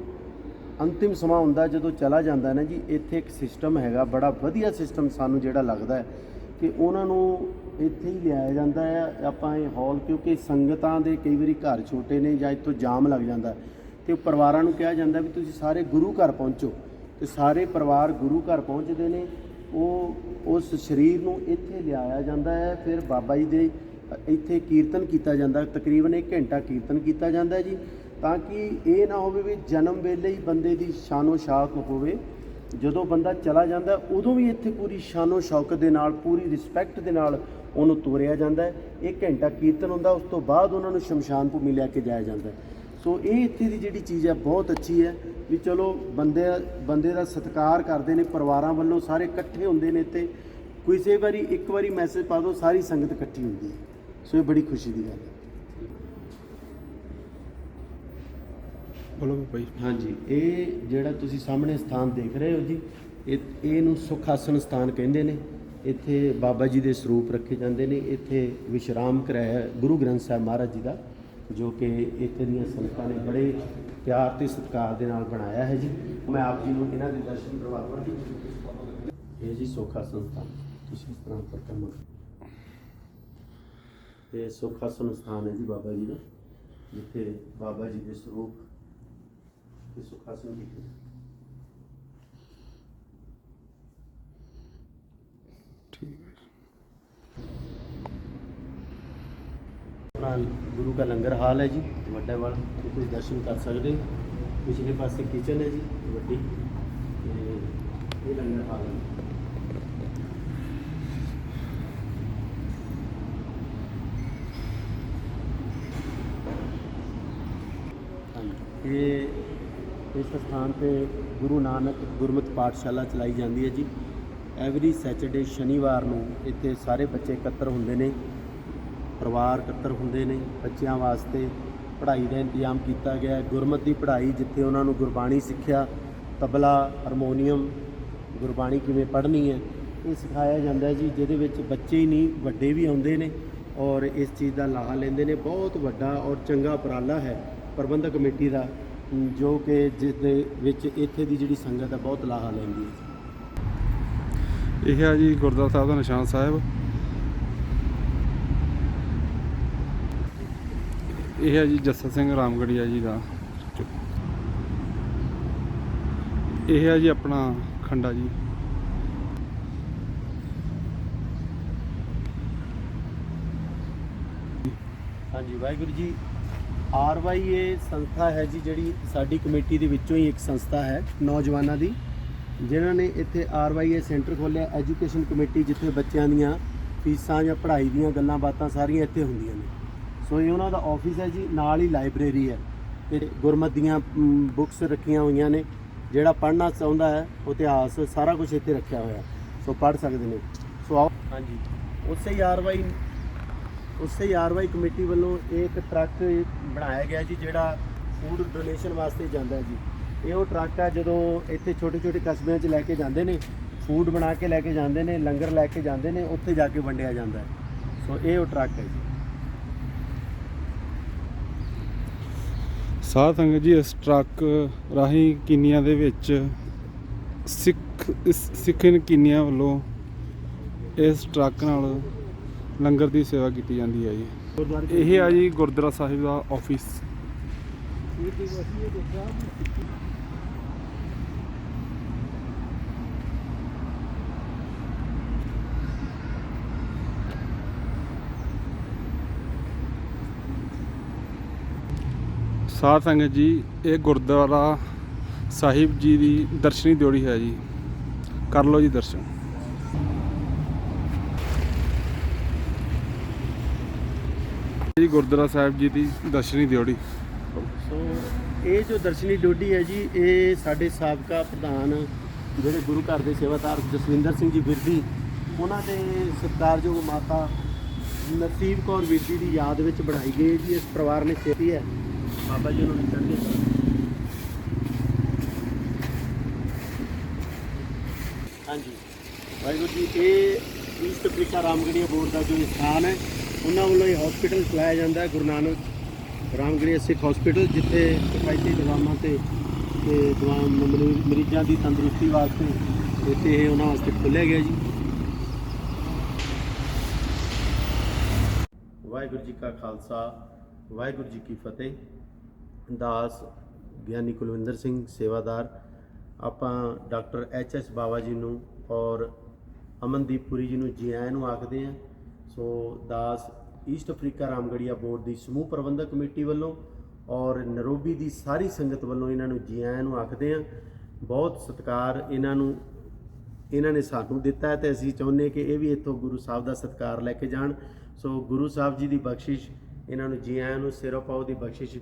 ਅੰਤਿਮ ਸਮਾਂ ਹੁੰਦਾ, ਜਦੋਂ ਚਲਾ ਜਾਂਦਾ ਨਾ ਜੀ, ਇੱਥੇ ਇੱਕ ਸਿਸਟਮ ਹੈਗਾ, ਬੜਾ ਵਧੀਆ ਸਿਸਟਮ ਸਾਨੂੰ ਜਿਹੜਾ ਲੱਗਦਾ ਹੈ ਕਿ ਉਹਨਾਂ ਨੂੰ ਇੱਥੇ ਹੀ ਲਿਆਇਆ ਜਾਂਦਾ ਹੈ। ਆਪਾਂ ਇਹ ਹਾਲ ਕਿਉਂਕਿ ਸੰਗਤਾਂ ਦੇ ਕਈ ਵਾਰੀ ਘਰ ਛੋਟੇ ਨੇ ਜਾਂ ਇੱਥੋਂ ਜਾਮ ਲੱਗ ਜਾਂਦਾ ਤੇ ਪਰਿਵਾਰਾਂ ਨੂੰ ਕਿਹਾ ਜਾਂਦਾ ਵੀ ਤੁਸੀਂ ਸਾਰੇ ਗੁਰੂ ਘਰ ਪਹੁੰਚੋ ਤੇ ਸਾਰੇ ਪਰਿਵਾਰ ਗੁਰੂ ਘਰ ਪਹੁੰਚਦੇ ਨੇ। ਉਹ ਉਸ ਸਰੀਰ ਨੂੰ ਇੱਥੇ ਲਿਆਇਆ ਜਾਂਦਾ ਹੈ। ਫਿਰ ਬਾਬਾ ਜੀ ਦੇ ਇੱਥੇ ਕੀਰਤਨ ਕੀਤਾ ਜਾਂਦਾ, ਤਕਰੀਬਨ 1 ਘੰਟਾ ਕੀਰਤਨ ਕੀਤਾ ਜਾਂਦਾ ਜੀ। ਤਾਂ ਕਿ ਇਹ ਨਾ ਹੋਵੇ ਵੀ ਜਨਮ ਵੇਲੇ ਹੀ ਬੰਦੇ ਦੀ ਸ਼ਾਨੋ ਸ਼ਾਕ ਹੋਵੇ। ਜਦੋਂ ਬੰਦਾ ਚਲਾ ਜਾਂਦਾ, ਉਦੋਂ ਵੀ ਇੱਥੇ ਪੂਰੀ ਸ਼ਾਨੋ ਸ਼ੌਕਤ ਦੇ ਨਾਲ, ਪੂਰੀ ਰਿਸਪੈਕਟ ਦੇ ਨਾਲ ਉਹਨੂੰ ਤੋਰਿਆ ਜਾਂਦਾ ਹੈ। 1 ਘੰਟਾ ਕੀਰਤਨ ਹੁੰਦਾ, ਉਸ ਤੋਂ ਬਾਅਦ ਉਹਨਾਂ ਨੂੰ ਸ਼ਮਸ਼ਾਨ ਭੂਮੀ ਲੈ ਕੇ ਜਾਇਆ ਜਾਂਦਾ ਸੋ ਇਹ ਇੱਥੇ ਦੀ ਜਿਹੜੀ ਚੀਜ਼ ਹੈ, ਬਹੁਤ ਅੱਛੀ ਹੈ ਵੀ ਚਲੋ ਬੰਦੇ ਬੰਦੇ ਦਾ ਸਤਿਕਾਰ ਕਰਦੇ ਨੇ, ਪਰਿਵਾਰਾਂ ਵੱਲੋਂ ਸਾਰੇ ਇਕੱਠੇ ਹੁੰਦੇ ਨੇ ਇੱਥੇ। ਕਿਸੇ ਵਾਰੀ ਇੱਕ ਵਾਰੀ ਮੈਸੇਜ ਪਾ ਦਿਓ, ਸਾਰੀ ਸੰਗਤ ਇਕੱਠੀ ਹੁੰਦੀ ਹੈ। ਸੋ ਇਹ ਬੜੀ ਖੁਸ਼ੀ ਦੀ ਗੱਲ ਹੈ। ਬੋਲੋ ਬਾਬਾ ਹਾਂਜੀ, ਇਹ ਜਿਹੜਾ ਤੁਸੀਂ ਸਾਹਮਣੇ ਸਥਾਨ ਦੇਖ ਰਹੇ ਹੋ ਜੀ, ਇਹ, ਇਹਨੂੰ ਸੁਖ ਆਸਣ ਸਥਾਨ ਕਹਿੰਦੇ ਨੇ। ਇੱਥੇ ਬਾਬਾ ਜੀ ਦੇ ਸਰੂਪ ਰੱਖੇ ਜਾਂਦੇ ਨੇ। ਇੱਥੇ ਵਿਸ਼ਰਾਮ ਕਰਾਇਆ ਗੁਰੂ ਗ੍ਰੰਥ ਸਾਹਿਬ ਮਹਾਰਾਜ ਜੀ ਦਾ, ਜੋ ਕਿ ਇੱਥੇ ਦੀਆਂ ਸੰਗਤਾਂ ਨੇ ਬੜੇ ਪਿਆਰ ਤੇ ਸਤਿਕਾਰ ਦੇ ਨਾਲ ਬਣਾਇਆ ਹੈ ਜੀ। ਮੈਂ ਆਪ ਜੀ ਨੂੰ ਇਹਨਾਂ ਦੇ ਦਰਸ਼ਨ ਕਰਵਾਵਾਂ ਇਹ ਜੀ ਸੁਖ ਆਸਣ ਸਥਾਨ। ਤੁਸੀਂ ਇਸ ਤਰ੍ਹਾਂ ਪਰਕਰਮਾ ਇਹ ਸੁਖ ਆਸਣ ਸਥਾਨ ਹੈ ਜੀ ਬਾਬਾ ਜੀ ਦਾ, ਜਿੱਥੇ ਬਾਬਾ ਜੀ ਦੇ ਸਰੂਪ ਤੇ ਸੁਖਾਸਨ ਕੀਤੇ ਠੀਕ ਹੈ ਆਪਣਾ ਗੁਰੂ ਦਾ ਲੰਗਰ ਹਾਲ ਹੈ ਜੀ ਵੱਡਾ ਵਾਲਾ ਤੇ ਤੁਸੀਂ ਦਰਸ਼ਨ ਕਰ ਸਕਦੇ ਹੋ ਪਿਛਲੇ ਪਾਸੇ ਕਿਚਨ ਹੈ ਜੀ ਵੱਡੀ ਤੇ ਇਹ ਲੰਗਰ ਹਾਲ ਹੈ ਹਾਂਜੀ। ਇਹ ਇਸ ਸਥਾਨ ਤੇ ਗੁਰੂ ਨਾਨਕ ਗੁਰਮਤਿ ਪਾਠਸ਼ਾਲਾ ਚਲਾਈ ਜਾਂਦੀ ਹੈ ਜੀ। ਐਵਰੀ ਸੈਚਰਡੇ ਸ਼ਨੀਵਾਰ ਨੂੰ ਇੱਥੇ ਸਾਰੇ ਬੱਚੇ ਇਕੱਤਰ ਹੁੰਦੇ ਨੇ, ਪਰਿਵਾਰ ਇਕੱਤਰ ਹੁੰਦੇ ਨੇ, ਬੱਚਿਆਂ ਵਾਸਤੇ ਪੜ੍ਹਾਈ ਦਾ ਇੰਤਜ਼ਾਮ ਕੀਤਾ ਗਿਆ ਹੈ। ਗੁਰਮਤਿ ਦੀ ਪੜ੍ਹਾਈ ਜਿੱਥੇ ਉਹਨਾਂ ਨੂੰ ਗੁਰਬਾਣੀ ਸਿੱਖਿਆ, ਤਬਲਾ, ਹਾਰਮੋਨੀਅਮ, ਗੁਰਬਾਣੀ ਕਿਵੇਂ ਪੜ੍ਹਨੀ ਹੈ, ਇਹ ਸਿਖਾਇਆ ਜਾਂਦਾ ਜੀ, ਜਿਹਦੇ ਵਿੱਚ ਬੱਚੇ ਹੀ ਨਹੀਂ, ਵੱਡੇ ਵੀ ਆਉਂਦੇ ਨੇ ਔਰ ਇਸ ਚੀਜ਼ ਦਾ ਲਾਹਾ ਲੈਂਦੇ ਨੇ। ਬਹੁਤ ਵੱਡਾ ਔਰ ਚੰਗਾ ਉਪਰਾਲਾ ਹੈ ਪ੍ਰਬੰਧਕ ਕਮੇਟੀ ਦਾ ਜੋ ਕਿ ਜਿਸ ਦੇ ਵਿੱਚ ਇੱਥੇ ਦੀ ਜਿਹੜੀ ਸੰਗਤ ਹੈ ਬਹੁਤ ਲਾਹਾ ਲੈਂਦੀ ਹੈ। ਇਹ ਹੈ ਜੀ ਗੁਰਦੁਆਰਾ ਸਾਹਿਬ ਦਾ ਨਿਸ਼ਾਨ ਸਾਹਿਬ। ਇਹ ਹੈ ਜੀ ਜੱਸਾ ਸਿੰਘ ਰਾਮਗੜੀਆ ਜੀ ਦਾ। ਇਹ ਹੈ ਜੀ ਆਪਣਾ ਖੰਡਾ ਜੀ। ਹਾਂਜੀ ਵਾਹਿਗੁਰੂ ਜੀ। ਆਰਵਾਈਏ ਸੰਸਥਾ ਹੈ ਜੀ ਜਿਹੜੀ ਸਾਡੀ ਕਮੇਟੀ ਦੇ ਵਿੱਚੋਂ ਹੀ ਇੱਕ ਸੰਸਥਾ ਹੈ ਨੌਜਵਾਨਾਂ ਦੀ ਜਿਨ੍ਹਾਂ ਨੇ ਇੱਥੇ ਆਰਵਾਈਏ ਸੈਂਟਰ ਖੋਲ੍ਹਿਆ ਐਜੂਕੇਸ਼ਨ ਕਮੇਟੀ ਜਿੱਥੇ ਬੱਚਿਆਂ ਦੀਆਂ ਫੀਸਾਂ ਜਾਂ ਪੜ੍ਹਾਈ ਦੀਆਂ ਗੱਲਾਂ ਬਾਤਾਂ ਸਾਰੀਆਂ ਇੱਥੇ ਹੁੰਦੀਆਂ ਨੇ। ਸੋ ਇਹ ਉਹਨਾਂ ਦਾ ਆਫਿਸ ਹੈ ਜੀ ਨਾਲ ਹੀ ਲਾਇਬ੍ਰੇਰੀ ਹੈ ਤੇ ਗੁਰਮਤਿ ਦੀਆਂ ਬੁੱਕਸ ਰੱਖੀਆਂ ਹੋਈਆਂ ਨੇ ਜਿਹੜਾ ਪੜ੍ਹਨਾ ਚਾਹੁੰਦਾ ਹੈ ਇਤਿਹਾਸ ਸਾਰਾ ਕੁਝ ਇੱਥੇ ਰੱਖਿਆ ਹੋਇਆ। ਸੋ ਪੜ੍ਹ ਸਕਦੇ ਨੇ। ਸੋ ਆਓ। ਹਾਂਜੀ। ਉਸੇ ਆਰਵਾਈ ਉਸੇ ਹੀ ਆਰਵਾਈ ਕਮੇਟੀ ਵੱਲੋਂ ਇਹ ਇੱਕ ਟਰੱਕ ਬਣਾਇਆ ਗਿਆ ਜੀ, ਜਿਹੜਾ ਫੂਡ ਡੋਨੇਸ਼ਨ ਵਾਸਤੇ ਜਾਂਦਾ ਜੀ। ਇਹ ਉਹ ਟਰੱਕ ਹੈ ਜਦੋਂ ਇੱਥੇ ਛੋਟੇ ਛੋਟੇ ਕਸਬਿਆਂ 'ਚ ਲੈ ਕੇ ਜਾਂਦੇ ਨੇ ਫੂਡ ਬਣਾ ਕੇ ਲੈ ਕੇ ਜਾਂਦੇ ਨੇ, ਲੰਗਰ ਲੈ ਕੇ ਜਾਂਦੇ ਨੇ, ਉੱਥੇ ਜਾ ਕੇ ਵੰਡਿਆ ਜਾਂਦਾ। ਹੈ ਸੋ ਇਹ ਉਹ ਟਰੱਕ ਹੈ ਜੀ। ਸਾਧ ਸੰਗਤ ਜੀ, ਇਸ ਟਰੱਕ ਰਾਹੀਂ ਕਿੰਨੀਆਂ ਦੇ ਵਿੱਚ ਸਿੱਖ ਇਸ- ਸਿੱਖਣ ਕਿੰਨੀਆਂ ਵੱਲੋਂ ਇਸ ਟਰੱਕ ਨਾਲ ਲੰਗਰ ਦੀ ਸੇਵਾ ਕੀਤੀ ਜਾਂਦੀ ਹੈ ਜੀ। ਇਹ ਆ ਜੀ ਗੁਰਦੁਆਰਾ ਸਾਹਿਬ ਦਾ ਆਫਿਸ ਸਾਧ ਸੰਗਤ ਜੀ, ਇਹ ਗੁਰਦੁਆਰਾ ਸਾਹਿਬ ਜੀ ਦੀ ਦਰਸ਼ਨੀ ਦਿਓੜੀ ਹੈ ਜੀ। ਕਰ ਲਓ ਜੀ ਦਰਸ਼ਨ। ਜੀ ਗੁਰਦੁਆਰਾ ਸਾਹਿਬ ਜੀ ਦੀ ਦਰਸ਼ਨੀ ਦਿਓੜੀ ਸੋ ਇਹ ਜੋ ਦਰਸ਼ਨੀ ਡੋਡੀ ਹੈ ਜੀ, ਇਹ ਸਾਡੇ ਸਾਬਕਾ ਪ੍ਰਧਾਨ ਜਿਹੜੇ ਗੁਰੂ ਘਰ ਦੇ ਸੇਵਾਦਾਰ ਜਸਵਿੰਦਰ ਸਿੰਘ ਜੀ ਬਿਰਦੀ, ਉਹਨਾਂ ਦੇ ਸਤਿਕਾਰਯੋਗ ਮਾਤਾ ਨਸੀਬ ਕੌਰ ਬਿਰਦੀ ਦੀ ਯਾਦ ਵਿੱਚ ਬਣਾਈ ਗਈ ਜੀ। ਇਸ ਪਰਿਵਾਰ ਨੇ ਸੇਤੀ ਹੈ। ਬਾਬਾ ਜੀ ਉਹਨਾਂ ਨੂੰ ਚੜ੍ਹਦੀ ਹਾਂਜੀ। ਵਾਹਿਗੁਰੂ ਜੀ, ਇਹ ਈਸਟ ਅਫਰੀਕਾ ਰਾਮਗੜੀਆ ਬੋਰਡ ਦਾ ਜੋ ਸਥਾਨ ਹੈ ਉਹਨਾਂ ਵੱਲੋਂ ਇਹ ਹਸਪੀਟਲ ਚਲਾਇਆ ਜਾਂਦਾ ਹੈ, ਗੁਰੂ ਨਾਨਕ ਰਾਮਗੜੀਆ ਸਿੱਖ ਹਸਪੀਟਲ ਜਿੱਥੇ ਕਿਫਾਇਤੀ ਦਵਾਵਾਂ ਤੇ ਤੇ ਦਵਾ ਮਰੀ- ਮਰੀਜ਼ਾਂ ਦੀ ਤੰਦਰੁਸਤੀ ਵਾਸਤੇ ਇੱਥੇ ਇਹ ਉਹਨਾਂ ਵਾਸਤੇ ਖੋਲ੍ਹਿਆ ਗਿਆ ਜੀ। ਵਾਹਿਗੁਰੂ ਜੀ ਕਾ ਖਾਲਸਾ, ਵਾਹਿਗੁਰੂ ਜੀ ਕੀ ਫਤਿਹ। ਦਾਸ ਗਿਆਨੀ ਕੁਲਵਿੰਦਰ ਸਿੰਘ ਸੇਵਾਦਾਰ, ਆਪਾਂ doctor H S Bawa ji ਨੂੰ ਔਰ ਅਮਨਦੀਪ ਪੁਰੀ ਜੀ ਨੂੰ ਜੀ ਆਇਆਂ ਨੂੰ ਆਖਦੇ ਹਾਂ ਸੋ ਦਾਸ ਈਸਟ ਅਫਰੀਕਾ ਰਾਮਗੜੀਆ ਬੋਰਡ ਦੀ ਸਮੂਹ ਪ੍ਰਬੰਧਕ ਕਮੇਟੀ ਵੱਲੋਂ ਔਰ ਨਰੋਬੀ ਦੀ ਸਾਰੀ ਸੰਗਤ ਵੱਲੋਂ ਇਹਨਾਂ ਨੂੰ ਜੀ ਆਇਆਂ ਨੂੰ ਆਖਦੇ ਹਾਂ, ਬਹੁਤ ਸਤਿਕਾਰ ਇਹਨਾਂ ਨੂੰ, ਇਹਨਾਂ ਨੇ ਸਾਨੂੰ ਦਿੱਤਾ ਹੈ ਤੇ ਅਸੀਂ ਚਾਹੁੰਦੇ ਕਿ ਇਹ ਵੀ ਇੱਥੋਂ ਗੁਰੂ ਸਾਹਿਬ ਦਾ ਸਤਿਕਾਰ ਲੈ ਕੇ ਜਾਣ। ਸੋ ਗੁਰੂ ਸਾਹਿਬ ਜੀ ਦੀ ਬਖਸ਼ਿਸ਼, ਇਹਨਾਂ ਨੂੰ ਜੀ ਆਇਆਂ ਨੂੰ ਸਿਰੋਂ ਪਾਓ ਦੀ ਬਖਸ਼ਿਸ਼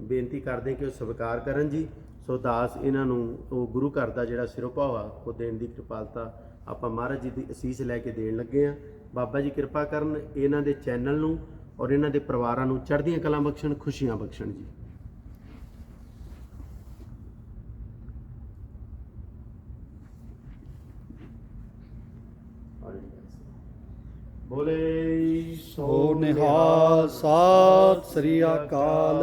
ਬੇਨਤੀ ਕਰਦੇ ਕਿ ਉਹ ਸਵੀਕਾਰ ਕਰਨ ਜੀ। ਸੋ ਦਾਸ ਇਹਨਾਂ ਨੂੰ, ਉਹ ਗੁਰੂ ਘਰ ਦਾ ਜਿਹੜਾ ਸਿਰੋਂ ਪਾਓ ਆ, ਉਹ ਦੇਣ ਦੀ ਕਿਰਪਾਲਤਾ ਆਪਾਂ ਮਹਾਰਾਜ ਜੀ ਦੀ ਅਸੀਸ ਲੈ ਕੇ ਦੇਣ ਲੱਗੇ ਆ ਬਾਬਾ ਜੀ ਕਿਰਪਾ ਕਰਨ ਇਹਨਾਂ ਦੇ ਚੈਨਲ ਨੂੰ ਔਰ ਇਹਨਾਂ ਦੇ ਪਰਿਵਾਰਾਂ ਨੂੰ ਚੜ੍ਹਦੀਆਂ ਕਲਾਂ ਬਖਸ਼ਣ, ਖੁਸ਼ੀਆਂ ਬਖਸ਼ਣ ਜੀ। ਬੋਲੇ ਸੋ ਨਿਹਾਲ ਸਾਤ ਸ੍ਰੀ ਅਕਾਲ।